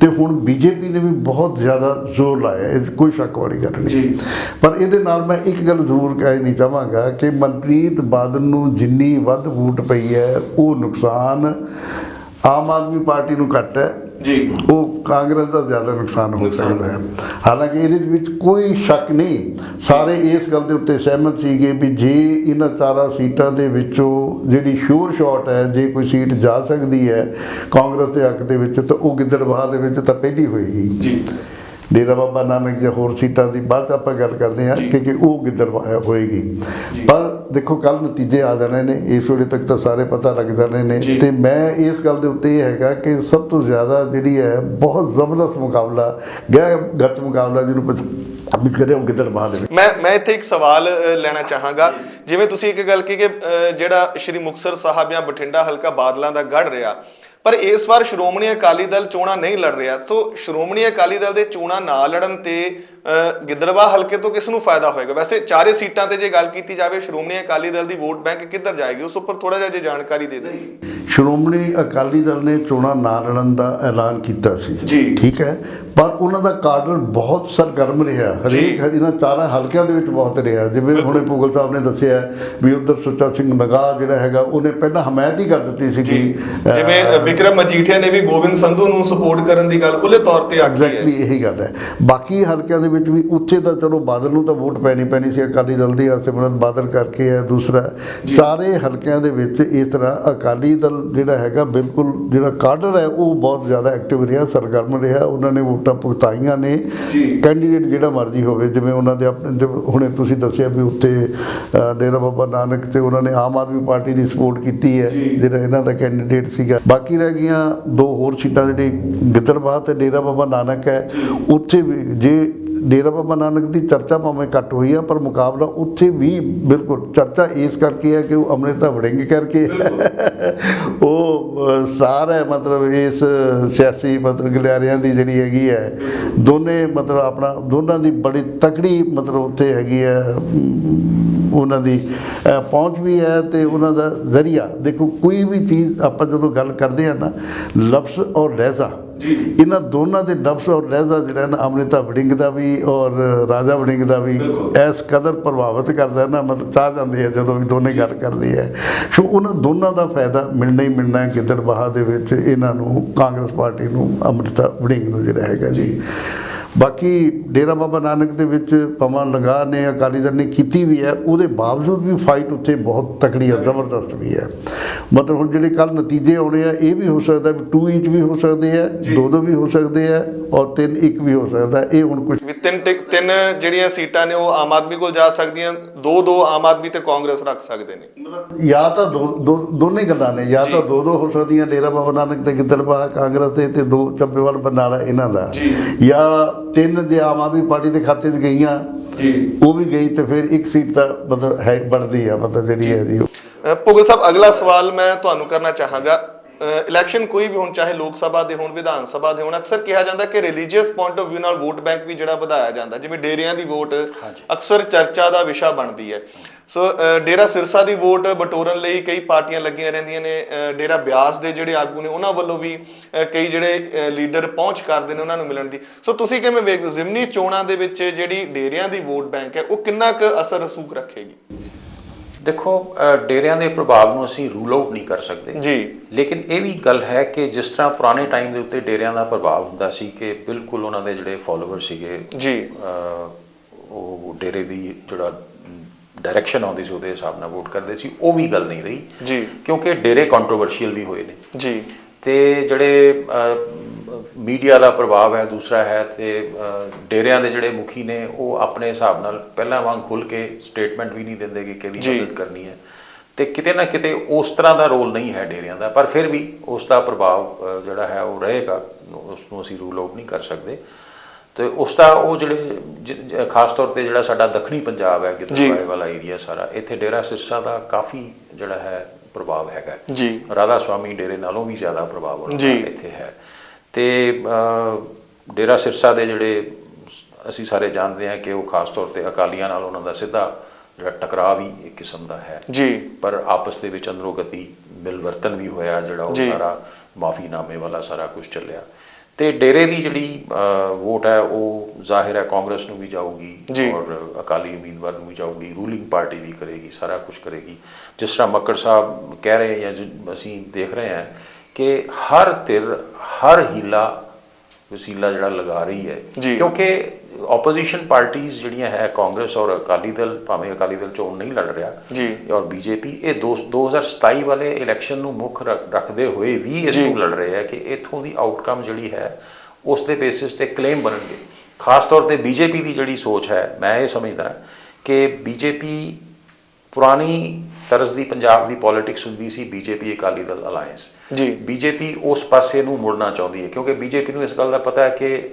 ਤੇ ਹੁਣ ਬੀਜੇਪੀ ਨੇ ਵੀ ਬਹੁਤ ਜ਼ਿਆਦਾ ਜ਼ੋਰ ਲਾਇਆ ਇਹ ਕੋਈ ਸ਼ੱਕ ਵਾਲੀ ਗੱਲ ਨਹੀਂ। ਜੀ। ਪਰ ਇਹਦੇ ਨਾਲ ਮੈਂ ਇੱਕ ਗੱਲ ਜ਼ਰੂਰ ਕਹਿ ਨਹੀਂ ਚਾਹਾਂਗਾ ਕਿ ਮਨਪ੍ਰੀਤ ਬਾਦਲ ਨੂੰ ਜਿੰਨੀ ਵੱਧ ਵੋਟ ਪਈ ਹੈ ਉਹ ਨੁਕਸਾਨ ਆਮ ਆਦਮੀ ਪਾਰਟੀ ਨੂੰ ਘੱਟ ਹੈ। ਜੀ। ਉਹ ਕਾਂਗਰਸ ਦਾ ਜ਼ਿਆਦਾ ਨੁਕਸਾਨ ਹੋ ਸਕਦਾ ਹੈ। ਹਾਲਾਂਕਿ ਇਹਦੇ ਵਿੱਚ ਕੋਈ ਸ਼ੱਕ ਨਹੀਂ। ਸਾਰੇ ਇਸ ਗੱਲ ਦੇ ਉੱਤੇ ਸਹਿਮਤ ਸੀਗੇ ਵੀ ਜੇ ਇਹਨਾਂ ਚਾਰਾਂ ਸੀਟਾਂ ਦੇ ਵਿੱਚੋਂ ਜਿਹੜੀ ਸ਼ੋਰ ਸ਼ਾਟ ਹੈ ਜੇ ਕੋਈ ਸੀਟ ਜਾ ਸਕਦੀ ਹੈ ਕਾਂਗਰਸ ਦੇ ਹੱਕ ਦੇ ਵਿੱਚ ਤਾਂ ਉਹ ਗਿੱਦੜਬਾਹ ਦੇ ਵਿੱਚ ਤਾਂ ਪਹਿਲੀ ਹੋਏਗੀ। ਜੀ। ਡੇਰਾ ਬਾਬਾ ਨਾਨਕ ਜਾਂ ਹੋਰ ਸੀਟਾਂ ਦੀ ਬਾਅਦ ਆਪਾਂ ਗੱਲ ਕਰਦੇ ਹਾਂ। ਕਿ ਕਿ ਉਹ ਗਿੱਦੜਬਾਹ ਹੋਏਗੀ। ਪਰ ਦੇਖੋ ਕੱਲ ਨਤੀਜੇ ਆ ਜਾਣੇ ਨੇ। ਇਸ ਵੇਲੇ ਤੱਕ ਤਾਂ ਸਾਰੇ ਪਤਾ ਲੱਗ ਜਾਣੇ ਨੇ। ਤੇ ਮੈਂ ਇਸ ਗੱਲ ਦੇ ਉੱਤੇ ਇਹ ਹੈਗਾ ਕਿ ਸਭ ਤੋਂ ਜ਼ਿਆਦਾ ਜਿਹੜੀ ਹੈ ਬਹੁਤ ਜ਼ਬਰਦਸਤ ਮੁਕਾਬਲਾ ਗਹਿ ਗੱਤ ਮੁਕਾਬਲਾ ਜਿਹਨੂੰ ਪੰਜਾਬੀ ਕਰੇ ਉਹ ਗਿੱਦੜਬਾਹ ਦੇ ਵਿੱਚ। ਮੈਂ ਮੈਂ ਇੱਥੇ ਇੱਕ ਸਵਾਲ ਲੈਣਾ ਚਾਹਾਂਗਾ। ਜਿਵੇਂ ਤੁਸੀਂ ਇੱਕ ਗੱਲ ਕਿ ਅ, ਜਿਹੜਾ ਸ਼੍ਰੀ ਮੁਕਤਸਰ ਸਾਹਿਬ ਜਾਂ ਬਠਿੰਡਾ ਹਲਕਾ ਬਾਦਲਾਂ ਦਾ ਗੜ ਰਿਹਾ ਪਰ ਇਸ ਵਾਰ ਸ਼੍ਰੋਮਣੀ ਅਕਾਲੀ ਦਲ ਚੋਣਾਂ ਨਹੀਂ ਲੜ ਰਿਹਾ। ਸੋ ਸ਼੍ਰੋਮਣੀ ਅਕਾਲੀ ਦਲ ਦੇ ਚੋਣਾਂ ਨਾ ਲੜਨ ਤੇ ਅ, ਗਿੱਦੜਬਾਹ ਹਲਕੇ ਤੋਂ ਕਿਸ ਨੂੰ ਫਾਇਦਾ ਹੋਏਗਾ? ਵੈਸੇ ਚਾਰੇ ਸੀਟਾਂ ਤੇ ਜੇ ਗੱਲ ਕੀਤੀ ਜਾਵੇ ਸ਼੍ਰੋਮਣੀ ਅਕਾਲੀ ਦਲ ਦੀ ਵੋਟ ਬੈਂਕ ਕਿੱਧਰ ਜਾਏਗੀ? ਉਸ ਉੱਪਰ ਥੋੜਾ ਜਿਹਾ ਜੇ ਜਾਣਕਾਰੀ ਦੇ ਦਿਓ। ਸ਼੍ਰੋਮਣੀ ਅਕਾਲੀ ਦਲ ਨੇ ਚੋਣਾਂ ਨਾ ਲੜਨ ਦਾ ਐਲਾਨ ਕੀਤਾ ਸੀ। ਠੀਕ ਹੈ? ਪਰ ਉਹਨਾਂ ਦਾ ਕਾਡਰ ਬਹੁਤ ਸਰਗਰਮ ਰਿਹਾ। ਹਰੇਕ ਇਹਨਾਂ ਚਾਰਾਂ ਹਲਕਿਆਂ ਦੇ ਵਿੱਚ ਬਹੁਤ ਰਿਹਾ। ਜਿਵੇਂ ਹੁਣੇ ਭੁਗਲ ਸਾਹਿਬ ਨੇ ਦੱਸਿਆ ਵੀ ਉਧਰ ਸੁੱਚਾ ਸਿੰਘ ਨਗਾ ਜਿਹੜਾ ਹੈਗਾ ਉਹਨੇ ਪਹਿਲਾਂ ਹਮਾਇਤ ਹੀ ਕਰ ਦਿੱਤੀ ਸੀ ਜੀ। ਜਿਵੇਂ ਵਿਕਰਮ ਮਜੀਠੀਆ ਨੇ ਵੀ ਗੋਬਿੰਦ ਸੰਧੂ ਨੂੰ ਸਪੋਰਟ ਕਰਨ ਦੀ ਗੱਲ ਖੁੱਲੇ ਤੌਰ ਤੇ ਆਖੀ ਹੈ। ਐਗਜ਼ੈਕਟਲੀ ਇਹੀ ਗੱਲ ਹੈ। ਬਾਕੀ ਹਲਕਿਆਂ ਦੇ ਵਿੱਚ ਵੀ ਉੱਥੇ ਤਾਂ ਚਲੋ ਬਾਦਲ ਨੂੰ ਤਾਂ ਵੋਟ ਪੈਣੀ ਪੈਣੀ ਸੀ। ਅਕਾਲੀ ਦਲ ਦੀ ਹਰਸਿਮਰਤ ਬਾਦਲ ਕਰਕੇ ਹੈ ਦੂਸਰਾ ਚਾਰੇ ਹਲਕਿਆਂ ਦੇ ਵਿੱਚ ਇਸ ਤਰ੍ਹਾਂ ਅਕਾਲੀ ਦਲ ਜਿਹੜਾ ਹੈਗਾ ਬਿਲਕੁਲ ਜਿਹੜਾ ਕਾਡਰ ਹੈ ਉਹ ਬਹੁਤ ਜ਼ਿਆਦਾ ਐਕਟਿਵ ਰਿਹਾ ਸਰਗਰਮ ਰਿਹਾ। ਉਹਨਾਂ ਨੇ ਵੋਟਾਂ ਭੁਗਤਾਈਆਂ ਨੇ। ਕੈਂਡੀਡੇਟ ਜਿਹੜਾ ਮਰਜ਼ੀ ਹੋਵੇ ਜਿਵੇਂ ਉਹਨਾਂ ਦੇ ਆਪਣੇ ਹੁਣੇ ਤੁਸੀਂ ਦੱਸਿਆ ਵੀ ਉੱਥੇ ਅ, ਡੇਰਾ ਬਾਬਾ ਨਾਨਕ ਤੇ ਉਹਨਾਂ ਨੇ ਆਮ ਆਦਮੀ ਪਾਰਟੀ ਦੀ ਸਪੋਰਟ ਕੀਤੀ ਹੈ। ਜਿਹੜਾ ਇਹਨਾਂ ਦਾ ਕੈਂਡੀਡੇਟ ਸੀਗਾ ਬਾਕੀ ਰਹਿ ਗਈਆਂ ਦੋ ਹੋਰ ਸੀਟਾਂ ਜਿਹੜੀ ਗਿੱਦੜਬਾਹ ਤੇ ਡੇਰਾ ਬਾਬਾ ਨਾਨਕ ਹੈ ਉੱਥੇ ਵੀ ਜੇ ਡੇਰਾ ਬਾਬਾ ਨਾਨਕ ਦੀ ਚਰਚਾ ਭਾਵੇਂ ਘੱਟ ਹੋਈ ਆ ਪਰ ਮੁਕਾਬਲਾ ਉੱਥੇ ਵੀ ਬਿਲਕੁਲ ਚਰਚਾ ਇਸ ਕਰਕੇ ਹੈ ਕਿ ਉਹ ਅੰਮ੍ਰਿਤਾ ਵੜਿੰਗ ਕਰਕੇ। ਉਹ ਸਾਰ ਹੈ ਮਤਲਬ ਇਸ ਸਿਆਸੀ ਮਤਲਬ ਗਲਿਆਰਿਆਂ ਦੀ ਜਿਹੜੀ ਹੈਗੀ ਹੈ ਦੋਨੇ ਮਤਲਬ ਆਪਣਾ, ਦੋਨਾਂ ਦੀ ਬੜੀ ਤਕੜੀ ਮਤਲਬ ਉੱਥੇ ਹੈਗੀ ਹੈ ਉਹਨਾਂ ਦੀ ਪਹੁੰਚ ਵੀ ਹੈ ਤੇ ਉਹਨਾਂ ਦਾ ਜ਼ਰੀਆ। ਦੇਖੋ, ਕੋਈ ਵੀ ਚੀਜ਼ ਆਪਾਂ ਜਦੋਂ ਗੱਲ ਕਰਦੇ ਆ ਨਾ, ਲਫ਼ਜ਼ ਔਰ ਲਹਿਜ਼ਾ ਜੀ। ਇਹਨਾਂ ਦੋਨਾਂ ਦੇ ਲਫ਼ਜ਼ ਔਰ ਲਹਿਜ਼ਾ ਜਿਹੜਾ ਨਾ ਅੰਮ੍ਰਿਤਾ ਵੜਿੰਗ ਦਾ ਵੀ ਔਰ ਰਾਜਾ ਵੜਿੰਗ ਦਾ ਵੀ। ਇਸ ਕਦਰ ਪ੍ਰਭਾਵਿਤ ਕਰਦਾ ਹੈ ਨਾ ਮਤਲਬ ਚਾਹ ਜਾਂਦੇ ਆ ਜਦੋਂ ਵੀ ਦੋਨੇ ਗੱਲ ਕਰਦੇ ਆ ਸੋ ਉਹਨਾਂ ਦੋਨਾਂ ਦਾ ਫਾਇਦਾ ਮਿਲਣਾ ਹੀ ਮਿਲਣਾ ਹੈ ਗਿੱਦੜਬਾਹਾ ਦੇ ਵਿੱਚ ਇਹਨਾਂ ਨੂੰ ਕਾਂਗਰਸ ਪਾਰਟੀ ਨੂੰ ਅੰਮ੍ਰਿਤਾ ਵੜਿੰਗ ਨੂੰ ਜਿਹੜਾ ਹੈਗਾ ਜੀ ਬਾਕੀ ਡੇਰਾ ਬਾਬਾ ਨਾਨਕ ਦੇ ਵਿੱਚ ਪਵਨ ਲੰਗਾ ਨੇ ਅਕਾਲੀ ਦਲ ਨੇ ਕੀਤੀ ਵੀ ਹੈ ਉਹਦੇ ਬਾਵਜੂਦ ਵੀ ਫਾਈਟ ਉੱਥੇ ਬਹੁਤ ਤਕੜੀ ਹੈ ਜ਼ਬਰਦਸਤ ਵੀ ਹੈ ਮਤਲਬ ਹੁਣ ਜਿਹੜੇ ਕੱਲ ਨਤੀਜੇ ਆਉਣੇ ਆ ਇਹ ਵੀ ਹੋ ਸਕਦਾ ਵੀ 2 ਇੰਚ ਵੀ ਹੋ ਸਕਦੇ ਆ ਦੋ ਦੋ ਵੀ ਹੋ ਸਕਦੇ ਆ ਔਰ 3 ਇੱਕ ਵੀ ਹੋ ਸਕਦਾ। ਇਹ ਹੁਣ ਕੁਝ ਵੀ ਤਿੰਨ ਤਿੰਨ ਜਿਹੜੀਆਂ ਸੀਟਾਂ ਨੇ ਉਹ ਆਮ ਆਦਮੀ ਕੋਲ ਜਾ ਸਕਦੀਆਂ ਦੋ ਦੋ ਆਮ ਆਦਮੀ ਤੇ ਕਾਂਗਰਸ ਰੱਖ ਸਕਦੇ ਨੇ ਜਾਂ ਤਾਂ ਦੋ ਦੋ ਦੋਨੇ ਗੱਲਾਂ ਨੇ ਜਾਂ ਤਾਂ ਦੋ ਦੋ ਹੋ ਸਕਦੀਆਂ ਡੇਰਾ ਬਾਬਾ ਨਾਨਕ ਤੇ ਗਿੱਦੜਬਾਹਾ ਕਾਂਗਰਸ ਦੇ ਤੇ ਦੋ ਚੱਬੇਵਾਲ ਬਰਨਾਲਾ ਇਹਨਾਂ ਦਾ ਜੀ। ਤਿੰਨ ਜੇ ਆਮ ਆਦਮੀ ਪਾਰਟੀ ਦੇ ਖਾਤੇ 'ਚ ਗਈਆਂ ਜੀ। ਉਹ ਵੀ ਗਈ ਤੇ ਫਿਰ ਇੱਕ ਸੀਟ ਤਾਂ ਮਤਲਬ ਹੈ ਬਣਦੀ ਆ ਮਤਲਬ ਜਿਹੜੀ ਹੈ ਅ, ਭੁਗਲ ਸਾਹਿਬ ਅਗਲਾ ਸਵਾਲ ਮੈਂ ਤੁਹਾਨੂੰ ਕਰਨਾ ਚਾਹਾਂਗਾ। ਇਲੈਕਸ਼ਨ ਕੋਈ ਵੀ ਹੁਣ ਚਾਹੇ ਲੋਕ ਸਭਾ ਦੇ ਹੋਣ ਵਿਧਾਨ ਸਭਾ ਦੇ ਹੋਣ ਅਕਸਰ ਕਿਹਾ ਜਾਂਦਾ ਕਿ ਰਿਲੀਜੀਅਸ ਪੁਆਇੰਟ ਆਫ View ਨਾਲ ਵੋਟ ਬੈਂਕ ਵੀ ਜਿਹੜਾ ਵਧਾਇਆ ਜਾਂਦਾ। ਜਿਵੇਂ ਡੇਰਿਆਂ ਦੀ ਵੋਟ ਅਕਸਰ ਚਰਚਾ ਦਾ ਵਿਸ਼ਾ ਬਣਦੀ ਹੈ। ਸੋ ਡੇਰਾ ਸਿਰਸਾ ਦੀ ਵੋਟ ਬਟੋਰਨ ਲਈ ਕਈ ਪਾਰਟੀਆਂ ਲੱਗੀਆਂ ਰਹਿੰਦੀਆਂ ਨੇ। ਡੇਰਾ ਬਿਆਸ ਦੇ ਜਿਹੜੇ ਆਗੂ ਨੇ ਉਹਨਾਂ ਵੱਲੋਂ ਵੀ ਕਈ ਜਿਹੜੇ ਲੀਡਰ ਪਹੁੰਚ ਕਰਦੇ ਨੇ ਉਹਨਾਂ ਨੂੰ ਮਿਲਣ ਦੀ। ਸੋ ਤੁਸੀਂ ਕਿਵੇਂ ਵੇਖਦੇ ਹੋ? ਜ਼ਿਮਨੀ ਚੋਣਾਂ ਦੇ ਵਿੱਚ ਜਿਹੜੀ ਡੇਰਿਆਂ ਦੀ ਵੋਟ ਬੈਂਕ ਹੈ ਉਹ ਕਿੰਨਾ ਕੁ ਅਸਰ ਰਸੂਖ ਰੱਖੇਗੀ? ਦੇਖੋ ਡੇਰਿਆਂ ਦੇ ਪ੍ਰਭਾਵ ਨੂੰ ਅਸੀਂ ਰੂਲ ਆਊਟ ਨਹੀਂ ਕਰ ਸਕਦੇ। ਜੀ। ਲੇਕਿਨ ਇਹ ਵੀ ਗੱਲ ਹੈ ਕਿ ਜਿਸ ਤਰ੍ਹਾਂ ਪੁਰਾਣੇ ਟਾਈਮ ਦੇ ਉੱਤੇ ਡੇਰਿਆਂ ਦਾ ਪ੍ਰਭਾਵ ਹੁੰਦਾ ਸੀ ਕਿ ਬਿਲਕੁਲ ਉਹਨਾਂ ਦੇ ਜਿਹੜੇ ਫਾਲੋਅਰ ਸੀਗੇ ਜੀ। ਉਹ ਡੇਰੇ ਦੀ ਜਿਹੜਾ ਡਾਇਰੈਕਸ਼ਨ ਆਉਂਦੀ ਸੀ ਉਹਦੇ ਹਿਸਾਬ ਨਾਲ ਵੋਟ ਕਰਦੇ ਸੀ ਉਹ ਵੀ ਗੱਲ ਨਹੀਂ ਰਹੀ। ਜੀ। ਕਿਉਂਕਿ ਡੇਰੇ ਕੰਟਰੋਵਰਸ਼ੀਅਲ ਵੀ ਹੋਏ ਨੇ। ਜੀ। ਤੇ ਜਿਹੜੇ ਮੀਡੀਆ ਦਾ ਪ੍ਰਭਾਵ ਹੈ ਦੂਸਰਾ ਹੈ ਤੇ ਡੇਰਿਆਂ ਦੇ ਜਿਹੜੇ ਮੁਖੀ ਨੇ ਉਹ ਆਪਣੇ ਹਿਸਾਬ ਨਾਲ ਪਹਿਲਾਂ ਵਾਂਗ ਖੁੱਲ ਕੇ ਸਟੇਟਮੈਂਟ ਵੀ ਨਹੀਂ ਦਿੰਦੇ ਕਿ ਕਿਹਦੀ। ਮਦਦ ਕਰਨੀ ਹੈ। ਤੇ ਕਿਤੇ ਨਾ ਕਿਤੇ ਉਸ ਤਰ੍ਹਾਂ ਦਾ ਰੋਲ ਨਹੀਂ ਹੈ ਡੇਰਿਆਂ ਦਾ ਪਰ ਫਿਰ ਵੀ ਉਸ ਦਾ ਪ੍ਰਭਾਵ ਜਿਹੜਾ ਹੈ ਉਹ ਰਹੇਗਾ ਉਸ ਨੂੰ ਅਸੀਂ ਰੂਲ ਆਊਟ ਨਹੀਂ ਕਰ ਸਕਦੇ। ਤੇ ਉਸ ਦਾ ਉਹ ਜਿਹੜੇ ਖਾਸ ਤੌਰ ਤੇ ਜਿਹੜਾ ਸਾਡਾ ਦੱਖਣੀ ਪੰਜਾਬ ਹੈ ਗਿੱਦੜਬਾਹੇ ਵਾਲਾ ਏਰੀਆ ਸਾਰਾ ਇੱਥੇ ਡੇਰਾ ਸਿਰਸਾ ਦਾ ਕਾਫੀ ਜਿਹੜਾ ਹੈ ਪ੍ਰਭਾਵ ਹੈਗਾ। ਜੀ। ਰਾਧਾ ਸਵਾਮੀ ਡੇਰੇ ਨਾਲੋਂ ਵੀ ਜ਼ਿਆਦਾ ਪ੍ਰਭਾਵ ਉਹਨਾਂ। ਦਾ ਇੱਥੇ ਹੈ। ਤੇ ਡੇਰਾ ਸਿਰਸਾ ਦੇ ਜਿਹੜੇ ਅਸੀਂ ਸਾਰੇ ਜਾਣਦੇ ਹਾਂ ਕਿ ਉਹ ਖਾਸ ਤੌਰ ਤੇ ਅਕਾਲੀਆਂ ਨਾਲ ਉਹਨਾਂ ਦਾ ਸਿੱਧਾ ਜਿਹੜਾ ਟਕਰਾਅ ਵੀ ਇੱਕ ਕਿਸਮ ਦਾ ਹੈ ਜੀ ਪਰ ਆਪਸ ਦੇ ਵਿੱਚ ਅੰਦਰੋਂ ਗਤੀ ਮਿਲਵਰਤਨ ਵੀ ਹੋਇਆ ਜਿਹੜਾ ਉਹ। ਸਾਰਾ ਮਾਫੀਨਾਮੇ ਵਾਲਾ ਸਾਰਾ ਕੁਝ ਚੱਲਿਆ ਤੇ ਡੇਰੇ ਦੀ ਜਿਹੜੀ ਵੋਟ ਹੈ ਉਹ ਜ਼ਾਹਿਰ ਹੈ ਕਾਂਗਰਸ ਨੂੰ ਵੀ ਜਾਊਗੀ। ਔਰ ਅਕਾਲੀ ਉਮੀਦਵਾਰ ਨੂੰ ਵੀ ਜਾਊਗੀ ਰੂਲਿੰਗ ਪਾਰਟੀ ਵੀ ਕਰੇਗੀ ਸਾਰਾ ਕੁਝ ਕਰੇਗੀ ਜਿਸ ਤਰ੍ਹਾਂ ਮੱਕੜ ਸਾਹਿਬ ਕਹਿ ਰਹੇ ਜਾਂ ਜੋ ਅਸੀਂ ਦੇਖ ਰਹੇ ਹਾਂ ਕਿ ਹਰ ਧਿਰ ਹਰ ਹੀਲਾ ਵਸੀਲਾ ਜਿਹੜਾ ਲਗਾ ਰਹੀ ਹੈ। ਕਿਉਂਕਿ ਆਪੋਜੀਸ਼ਨ ਪਾਰਟੀਆਂ ਜਿਹੜੀਆਂ ਹੈ ਕਾਂਗਰਸ ਔਰ ਅਕਾਲੀ ਦਲ ਭਾਵੇਂ ਅਕਾਲੀ ਦਲ ਚੋਣ ਨਹੀਂ ਲੜ ਰਿਹਾ ਜੀ। ਔਰ ਬੀਜੇਪੀ ਇਹ ਦੋ- 2027 ਵਾਲੇ ਇਲੈਕਸ਼ਨ ਨੂੰ ਮੁੱਖ ਰੱਖ- ਰੱਖਦੇ ਹੋਏ ਵੀ ਇਸ। ਨੂੰ ਲੜ ਰਹੇ ਹੈ ਕਿ ਇਥੋਂ ਦੀ ਆਊਟਕਮ ਜਿਹੜੀ ਹੈ ਉਸ ਦੇ ਬੇਸਿਸ ਤੇ ਕਲੇਮ ਬਣਨਗੇ ਖਾਸ ਤੌਰ ਤੇ ਬੀਜੇਪੀ ਦੀ ਜਿਹੜੀ ਸੋਚ ਹੈ ਮੈਂ ਇਹ ਸਮਝਦਾ ਕਿ ਬੀਜੇਪੀ ਪੁਰਾਣੀ ਤਰਜ਼ ਦੀ ਪੰਜਾਬ ਦੀ ਪੋਲਿਟਿਕਸ ਹੁੰਦੀ ਸੀ ਬੀਜੇਪੀ ਅਕਾਲੀ ਦਲ ਅਲਾਈਅੰਸ ਜੀ। ਬੀਜੇਪੀ ਉਸ ਪਾਸੇ ਨੂੰ ਮੁੜਨਾ ਚਾਹੁੰਦੀ ਹੈ ਕਿਉਂਕਿ ਬੀਜੇਪੀ ਨੂੰ ਇਸ ਗੱਲ ਦਾ ਪਤਾ ਹੈ ਕਿ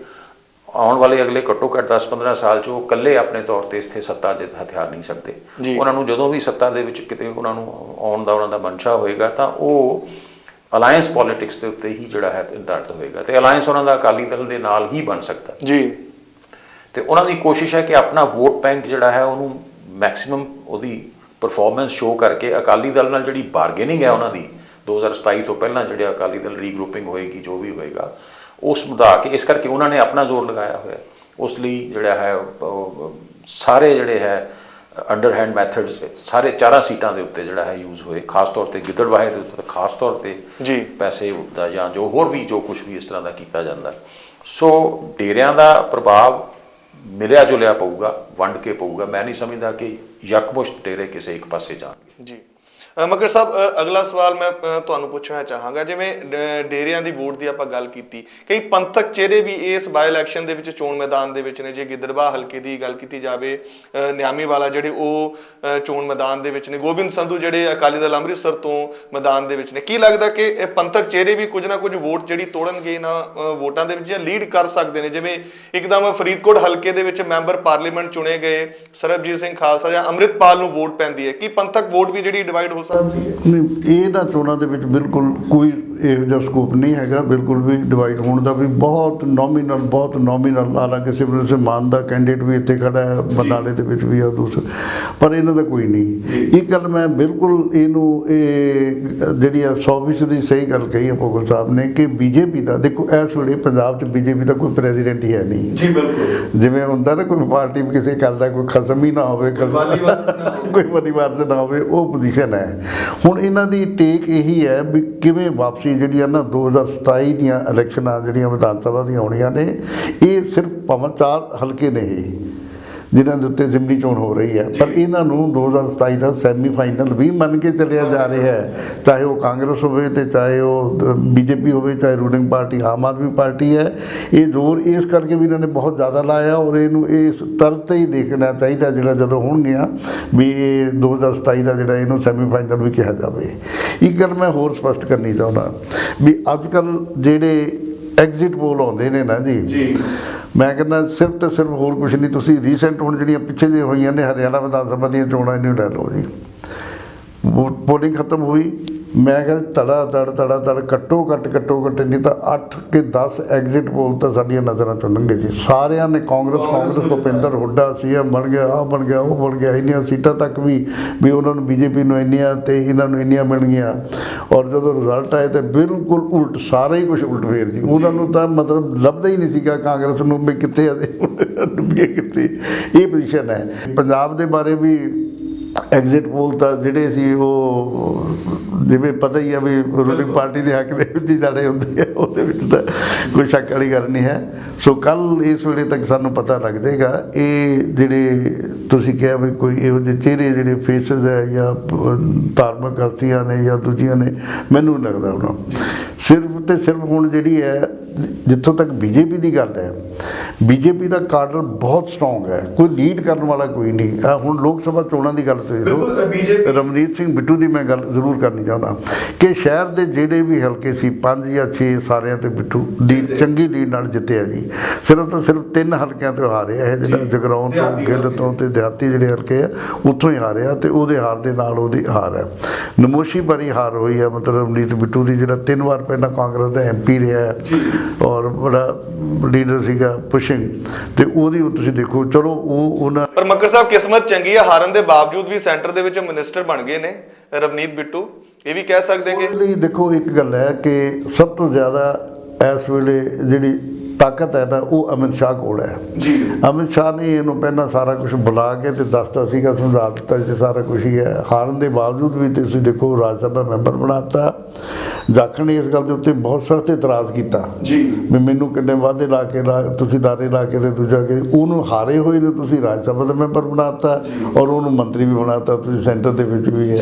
ਆਉਣ ਵਾਲੇ ਅਗਲੇ ਘੱਟੋ ਘੱਟ 10-15 ਸਾਲ 'ਚ ਉਹ ਇਕੱਲੇ ਆਪਣੇ ਤੌਰ ਤੇ ਇੱਥੇ ਸੱਤਾ ਜਿੱਤ ਹਥਿਆਰ ਨਹੀਂ ਸਕਦੇ। ਉਹਨਾਂ ਨੂੰ ਜਦੋਂ ਵੀ ਸੱਤਾ ਦੇ ਵਿੱਚ ਕਿਤੇ ਉਹਨਾਂ ਨੂੰ ਆਉਣ ਦਾ ਉਹਨਾਂ ਦਾ ਮਨਸ਼ਾ ਹੋਏਗਾ ਤਾਂ ਉਹ ਅਲਾਈਅੰਸ ਪੋਲਿਟਿਕਸ ਦੇ ਉੱਤੇ ਹੀ ਜਿਹੜਾ ਹੈ ਨਿਰਧਾਰਿਤ ਹੋਏਗਾ ਤੇ ਅਲਾਈਅੰਸ ਉਹਨਾਂ ਦਾ ਅਕਾਲੀ ਦਲ ਦੇ ਨਾਲ ਹੀ ਬਣ ਸਕਦਾ ਜੀ ਤੇ ਉਹਨਾਂ ਦੀ ਕੋਸ਼ਿਸ਼ ਹੈ ਕਿ ਆਪਣਾ ਵੋਟ ਬੈਂਕ ਜਿਹੜਾ ਹੈ ਉਹਨੂੰ ਮੈਕਸਿਮਮ ਉਹਦੀ ਪਰਫਾਰਮੈਂਸ ਸ਼ੋ ਕਰਕੇ ਅਕਾਲੀ ਦਲ ਨਾਲ ਜਿਹੜੀ ਬਾਰਗੇਨਿੰਗ ਹੈ ਉਹਨਾਂ ਦੀ 2027 ਤੋਂ ਪਹਿਲਾਂ ਜਿਹੜੇ ਅਕਾਲੀ ਦਲ ਰੀਗਰੂਪਿੰਗ ਹੋਏਗੀ ਜੋ ਵੀ ਹੋਏਗਾ ਉਸ ਵਧਾ ਕੇ ਇਸ ਕਰਕੇ ਉਹਨਾਂ ਨੇ ਆਪਣਾ ਜ਼ੋਰ ਲਗਾਇਆ ਹੋਇਆ। ਉਸ ਲਈ ਜਿਹੜਾ ਹੈ ਸਾਰੇ ਜਿਹੜੇ ਹੈ ਅੰਡਰਹੈਂਡ ਮੈਥਡਸ ਸਾਰੇ ਚਾਰਾਂ ਸੀਟਾਂ ਦੇ ਉੱਤੇ ਜਿਹੜਾ ਹੈ ਯੂਜ਼ ਹੋਏ ਖਾਸ ਤੌਰ ਤੇ ਗਿੱਦੜਵਾਹੇ ਦੇ ਉੱਤੇ ਖਾਸ ਤੌਰ ਤੇ ਜੀ। ਪੈਸੇ ਦਾ ਜਾਂ ਜੋ ਹੋਰ ਵੀ ਜੋ ਕੁਝ ਵੀ ਇਸ ਤਰ੍ਹਾਂ ਦਾ ਕੀਤਾ ਜਾਂਦਾ। ਸੋ ਡੇਰਿਆਂ ਦਾ ਪ੍ਰਭਾਵ ਮਿਲਿਆ ਜੁਲਿਆ ਪਊਗਾ, ਵੰਡ ਕੇ ਪਊਗਾ। ਮੈਂ ਨਹੀਂ ਸਮਝਦਾ ਕਿ ਯਕਮੁਸ਼ਤ ਟੇਰੇ ਕਿਸੇ ਇੱਕ ਪਾਸੇ ਜਾਣਗੇ ਜੀ। ਮਗਰ ਸਾਹਿਬ ਅਗਲਾ ਸਵਾਲ ਮੈਂ ਤੁਹਾਨੂੰ ਪੁੱਛਣਾ ਚਾਹਾਂਗਾ, ਜਿਵੇਂ ਡ- ਡੇਰਿਆਂ ਦੀ ਵੋਟ ਦੀ ਆਪਾਂ ਗੱਲ ਕੀਤੀ, ਕਈ ਪੰਥਕ ਚਿਹਰੇ ਵੀ ਇਸ ਬਾਈ ਇਲੈਕਸ਼ਨ ਦੇ ਵਿੱਚ ਚੋਣ ਮੈਦਾਨ ਦੇ ਵਿੱਚ ਨੇ, ਜੇ ਗਿੱਦੜਬਾਹ ਹਲਕੇ ਦੀ ਗੱਲ ਕੀਤੀ ਜਾਵੇ ਨਿਆਮੀ ਵਾਲਾ ਜਿਹੜੇ ਉਹ ਚੋਣ ਮੈਦਾਨ ਦੇ ਵਿੱਚ ਨੇ, ਗੋਬਿੰਦ ਸੰਧੂ ਜਿਹੜੇ ਅਕਾਲੀ ਦਲ ਅੰਮ੍ਰਿਤਸਰ ਤੋਂ ਮੈਦਾਨ ਦੇ ਵਿੱਚ ਨੇ, ਕੀ ਲੱਗਦਾ ਕਿ ਇਹ ਪੰਥਕ ਚਿਹਰੇ ਵੀ ਕੁਝ ਨਾ ਕੁਝ ਵੋਟ ਜਿਹੜੀ ਤੋੜਨਗੇ ਨਾ ਵੋਟਾਂ ਦੇ ਵਿੱਚ ਜਾਂ ਲੀਡ ਕਰ ਸਕਦੇ ਨੇ, ਜਿਵੇਂ ਇੱਕਦਮ ਫਰੀਦਕੋਟ ਹਲਕੇ ਦੇ ਵਿੱਚ ਮੈਂਬਰ ਪਾਰਲੀਮੈਂਟ ਚੁਣੇ ਗਏ, ਸਰਬਜੀਤ ਸਿੰਘ ਖਾਲਸਾ ਜਾਂ ਅੰਮ੍ਰਿਤਪਾਲ ਨੂੰ ਵੋਟ ਪੈਂਦੀ ਹੈ, ਕੀ ਪੰਥਕ ਵੋਟ ਵੀ ਜਿਹੜੀ ਡਿਵਾਈਡ ਹੋ ਸਕਦੀ ਹੈ। ਨਹੀਂ ਇਹਨਾਂ ਚੋਣਾਂ ਦੇ ਵਿੱਚ ਬਿਲਕੁਲ ਕੋਈ ਇਹੋ ਜਿਹਾ ਸਕੋਪ ਨਹੀਂ ਹੈਗਾ। ਬਿਲਕੁਲ ਵੀ ਡਿਵਾਈਡ ਹੋਣ ਦਾ ਵੀ ਬਹੁਤ ਨੋਮੀਨਲ ਬਹੁਤ ਨੋਮੀਨਲ ਹਾਲਾਂਕਿ ਸਿਮਰਨ ਸਿੰਘ ਮਾਨ ਦਾ ਕੈਂਡੀਡੇਟ ਵੀ ਇੱਥੇ ਖੜਾ ਹੈ ਬਰਨਾਲੇ ਦੇ ਵਿੱਚ ਵੀ ਆ ਦੂਸਰਾ ਪਰ ਇਹਨਾਂ ਦਾ ਕੋਈ ਨਹੀਂ। ਇਹ ਗੱਲ ਮੈਂ ਬਿਲਕੁਲ ਇਹਨੂੰ ਇਹ ਜਿਹੜੀ ਆ 100% ਦੀ ਸਹੀ ਗੱਲ ਕਹੀ ਹੈ ਭੋਗਲ ਸਾਹਿਬ ਨੇ ਕਿ ਬੀਜੇਪੀ ਦਾ ਦੇਖੋ ਇਸ ਵੇਲੇ ਪੰਜਾਬ 'ਚ ਬੀਜੇਪੀ ਦਾ ਕੋਈ ਪ੍ਰੈਜ਼ੀਡੈਂਟ ਹੀ ਹੈ ਨਹੀਂ। ਜੀ ਬਿਲਕੁਲ। ਜਿਵੇਂ ਹੁੰਦਾ ਨਾ ਕੋਈ ਪਾਰਟੀ ਕਿਸੇ ਕਰਦਾ ਕੋਈ ਖਸਮ ਹੀ ਨਾ ਹੋਵੇ ਕੋਈ ਪਰਿਵਾਰ ਚ ਨਾ ਹੋਵੇ ਉਹ ਪੋਜੀਸ਼ਨ ਹੈ। ਹੁਣ ਇਹਨਾਂ ਦੀ ਟੇਕ ਇਹੀ ਹੈ ਵੀ ਕਿਵੇਂ ਵਾਪਸੀ ਜਿਹੜੀ ਆ ਨਾ 2027 ਦੀਆਂ ਇਲੈਕਸ਼ਨਾਂ ਜਿਹੜੀਆਂ ਵਿਧਾਨ ਸਭਾ ਦੀਆਂ ਹੋਣੀਆਂ ਨੇ, ਇਹ ਸਿਰਫ ਭਾਵੇਂ ਚਾਰ ਹਲਕੇ ਨੇ ਇਹ। ਜਿਨ੍ਹਾਂ ਦੇ ਉੱਤੇ ਜ਼ਿਮਨੀ ਚੋਣ ਹੋ ਰਹੀ ਹੈ। ਪਰ ਇਹਨਾਂ ਨੂੰ 2027 ਦਾ ਸੈਮੀ ਫਾਈਨਲ ਵੀ ਮੰਨ ਕੇ ਚੱਲਿਆ ਜਾ ਰਿਹਾ ਹੈ। ਚਾਹੇ ਉਹ ਕਾਂਗਰਸ ਹੋਵੇ ਤੇ ਚਾਹੇ ਉਹ ਬੀਜੇਪੀ ਹੋਵੇ ਚਾਹੇ ruling party Aam Aadmi party ਹੈ। ਇਹ ਜ਼ੋਰ ਇਸ ਕਰਕੇ ਵੀ ਇਹਨਾਂ ਨੇ ਬਹੁਤ ਜ਼ਿਆਦਾ ਲਾਇਆ ਔਰ ਇਹਨੂੰ ਇਸ ਤਰ੍ਹਾਂ ਤੇ ਹੀ ਦੇਖਣਾ ਚਾਹੀਦਾ ਜਿਹੜਾ ਜਦੋਂ ਹੋਣਗੀਆਂ ਵੀ ਇਹ 2027 ਦਾ ਜਿਹੜਾ ਇਹਨੂੰ ਸੈਮੀ ਫਾਈਨਲ ਵੀ ਕਿਹਾ ਜਾਵੇ। ਇੱਕ ਗੱਲ ਮੈਂ ਹੋਰ ਸਪਸ਼ਟ ਕਰਨੀ ਚਾਹੁੰਦਾ ਵੀ ਅੱਜ ਕੱਲ ਜਿਹੜੇ ਐਗਜ਼ਿਟ ਪੋਲ ਆਉਂਦੇ ਨੇ ਨਾ ਜੀ। ਜੀ। ਮੈਂ ਕਹਿੰਦਾ ਸਿਰਫ ਤੇ ਸਿਰਫ ਹੋਰ ਕੁਝ ਨਹੀਂ ਤੁਸੀਂ ਰੀਸੈਂਟ ਹੁਣ ਜਿਹੜੀਆਂ ਪਿੱਛੇ ਜੇ ਹੋਈਆਂ ਨੇ ਹਰਿਆਣਾ ਵਿਧਾਨ ਸਭਾ ਦੀਆਂ ਚੋਣਾਂ ਇਹਨੂੰ ਲੈ ਲਓ ਜੀ। ਪੋਲਿੰਗ ਖਤਮ ਹੋਈ। ਮੈਂ ਕਹਿੰਦਾ ਤੜਾ ਤੜ ਤੜਾ ਤੜ ਕੱਟੋ ਕੱਟ ਕੱਟੋ ਕੱਟ ਨਹੀਂ ਤਾਂ 8 ਕਿ 10 ਐਗਜ਼ਿਟ ਪੋਲ ਤਾਂ ਸਾਡੀਆਂ ਨਜ਼ਰਾਂ ਚੋਂ ਲੰਘੇ ਜੀ। ਸਾਰਿਆਂ ਨੇ ਕਾਂਗਰਸ ਕਾਂਗਰਸ ਭੁਪਿੰਦਰ ਹੁੱਡਾ ਸੀਐਮ ਬਣ ਗਿਆ ਆ ਬਣ ਗਿਆ ਉਹ ਬਣ ਗਿਆ। ਇੰਨੀਆਂ ਸੀਟਾਂ ਤੱਕ ਵੀ ਵੀ ਉਹਨਾਂ ਨੂੰ ਬੀਜੇਪੀ ਨੂੰ ਇੰਨੀਆਂ ਤੇ ਇਹਨਾਂ ਨੂੰ ਇੰਨੀਆਂ ਮਿਲ ਗਈਆਂ ਔਰ ਜਦੋਂ ਰਿਜ਼ਲਟ ਆਏ ਤੇ ਬਿਲਕੁਲ ਉਲਟ ਸਾਰਾ ਹੀ ਕੁਝ ਉਲਟ ਫੇਰ ਜੀ। ਉਹਨਾਂ ਨੂੰ ਤਾਂ ਮਤਲਬ ਲੱਭਦਾ ਹੀ ਨਹੀਂ ਸੀਗਾ ਕਾਂਗਰਸ ਨੂੰ ਵੀ ਕਿੱਥੇ ਅਸੀਂ ਡੁੱਬੇ ਕਿੱਥੇ। ਇਹ ਪੋਜੀਸ਼ਨ ਹੈ। ਪੰਜਾਬ ਦੇ ਬਾਰੇ ਵੀ ਐਗਜ਼ਿਟ ਪੋਲ ਤਾਂ ਜਿਹੜੇ ਸੀ ਉਹ ਜਿਵੇਂ ਪਤਾ ਹੀ ਆ ਵੀ ਰੂਲਿੰਗ ਪਾਰਟੀ ਦੇ ਹੱਕ ਦੇ ਵਿੱਚ ਹੀ ਜਾਣੇ ਹੁੰਦੇ ਆ ਉਹਦੇ ਵਿੱਚ ਤਾਂ ਕੋਈ ਸ਼ੱਕ ਵਾਲੀ ਗੱਲ ਨਹੀਂ ਹੈ। ਸੋ ਕੱਲ ਇਸ ਵੇਲੇ ਤੱਕ ਸਾਨੂੰ ਪਤਾ ਲੱਗ ਜਾਏਗਾ ਇਹ ਜਿਹੜੇ ਤੁਸੀਂ ਕਿਹਾ ਵੀ ਕੋਈ ਇਹੋ ਜਿਹੇ ਚਿਹਰੇ ਜਿਹੜੇ ਫੇਸਸ ਹੈ ਜਾਂ ਧਾਰਮਿਕ ਹਸਤੀਆਂ ਨੇ ਜਾਂ ਦੂਜੀਆਂ ਨੇ ਮੈਨੂੰ ਲੱਗਦਾ ਉਹਨਾਂ ਸਿਰਫ ਤੇ ਸਿਰਫ ਹੁਣ ਜਿਹੜੀ ਹੈ ਜਿੱਥੋਂ ਤੱਕ ਬੀਜੇਪੀ ਦੀ ਗੱਲ ਹੈ ਬੀਜੇਪੀ ਦਾ ਕਾਡਰ ਬਹੁਤ ਸਟਰੋਂਗ ਹੈ ਕੋਈ ਲੀਡ ਕਰਨ ਵਾਲਾ ਕੋਈ ਨਹੀਂ। ਆਹ ਹੁਣ ਲੋਕ ਸਭਾ ਚੋਣਾਂ ਦੀ ਗੱਲ ਤੇ ਬਿਲਕੁਲ, BJP ਰਮਨੀਤ ਸਿੰਘ ਬਿੱਟੂ ਦੀ ਮੈਂ ਗੱਲ ਜ਼ਰੂਰ ਕਰਨੀ ਚਾਹੁੰਦਾ। ਕਿ ਸ਼ਹਿਰ ਦੇ ਜਿਹੜੇ ਵੀ ਹਲਕੇ ਸੀ 5 ਜਾਂ 6 ਸਾਰਿਆਂ ਤੇ ਬਿੱਟੂ ਲੀਡ ਚੰਗੀ ਲੀਡ ਨਾਲ ਜਿੱਤਿਆ ਜੀ। ਸਿਰਫ ਤਾਂ ਸਿਰਫ ਤਿੰਨ ਹਲਕਿਆਂ ਤੋਂ ਹਾਰਿਆ ਹੈ ਜਿਹੜਾ ਜਗਰਾਉਂ ਤੋਂ ਗਿੱਲ ਤੋਂ ਤੇ ਦਿਹਾਤੀ ਜਿਹੜੇ ਹਲਕੇ ਆ ਉੱਥੋਂ ਹੀ ਹਾਰਿਆ ਤੇ ਉਹਦੇ ਹਾਰ ਦੇ ਨਾਲ ਉਹਦੀ ਹਾਰ ਹੈ। ਨਮੋਸ਼ੀ ਭਰੀ ਹਾਰ ਹੋਈ ਹੈ ਮਤਲਬ ਰਮਨੀਤ ਬਿੱਟੂ ਦੀ ਜਿਹੜਾ ਤਿੰਨ ਵਾਰ ਪਹਿਲਾਂ ਕਾਂਗਰਸ ਦਾ ਐਮਪੀ ਰਿਹਾ ਔਰ ਬੜਾ ਲੀਡਰ ਸੀਗਾ ਪੁਸ਼ਿੰਗ। ਤੇ ਉਹਦੀ ਤੁਸੀਂ ਦੇਖੋ ਚਲੋ ਉਹ ਉਹਨਾਂ ਪਰ ਮੱਕੜ ਸਾਹਿਬ ਕਿਸਮਤ ਚੰਗੀ ਹੈ ਹਾਰਨ ਦੇ ਬਾਵਜੂਦ ਵੀ ਸੈਂਟਰ ਦੇ ਵਿੱਚ ਮਿਨਿਸਟਰ ਬਣ ਗਏ ਨੇ ਰਵਨੀਤ ਬਿੱਟੂ। ਇਹ ਵੀ ਕਹਿ ਸਕਦੇ ਕਿ ਲਈ ਦੇਖੋ ਇੱਕ ਗੱਲ ਹੈ ਕਿ ਸਭ ਤੋਂ ਜ਼ਿਆਦਾ ਇਸ ਵੇਲੇ ਜਿਹੜੀ ਤਾਕਤ ਹੈ ਨਾ ਉਹ ਅਮਿਤ ਸ਼ਾਹ ਕੋਲ ਹੈ। ਜੀ। ਅਮਿਤ ਸ਼ਾਹ ਨੇ ਇਹਨੂੰ ਪਹਿਲਾਂ ਸਾਰਾ ਕੁਝ ਬੁਲਾ ਕੇ ਤੇ ਦੱਸਤਾ ਸੀਗਾ ਸਮਝਾ ਦਿੱਤਾ ਸੀ ਸਾਰਾ ਕੁਝ ਹੀ ਹੈ। ਹਾਰਨ ਦੇ ਬਾਵਜੂਦ ਵੀ ਤੁਸੀਂ ਦੇਖੋ ਰਾਜ ਸਭਾ ਮੈਂਬਰ ਬਣਾਤਾ ਜਾਖੜ ਨੇ ਇਸ ਗੱਲ ਦੇ ਉੱਤੇ ਬਹੁਤ ਸਖਤ ਇਤਰਾਜ਼ ਕੀਤਾ। ਜੀ। ਵੀ ਮੈਨੂੰ ਕਿੰਨੇ ਵਾਅਦੇ ਲਾ ਕੇ ਤੁਸੀਂ ਨਾਰੇ ਲਾ ਕੇ ਤੇ ਦੂਜਾ ਕਿ ਉਹਨੂੰ ਹਾਰੇ ਹੋਏ ਨੂੰ ਤੁਸੀਂ ਰਾਜ ਸਭਾ ਦਾ ਮੈਂਬਰ ਬਣਾਤਾ ਔਰ ਉਹਨੂੰ ਮੰਤਰੀ ਵੀ ਬਣਾਤਾ ਤੁਸੀਂ ਸੈਂਟਰ ਦੇ ਵਿੱਚ ਵੀ ਹੈ।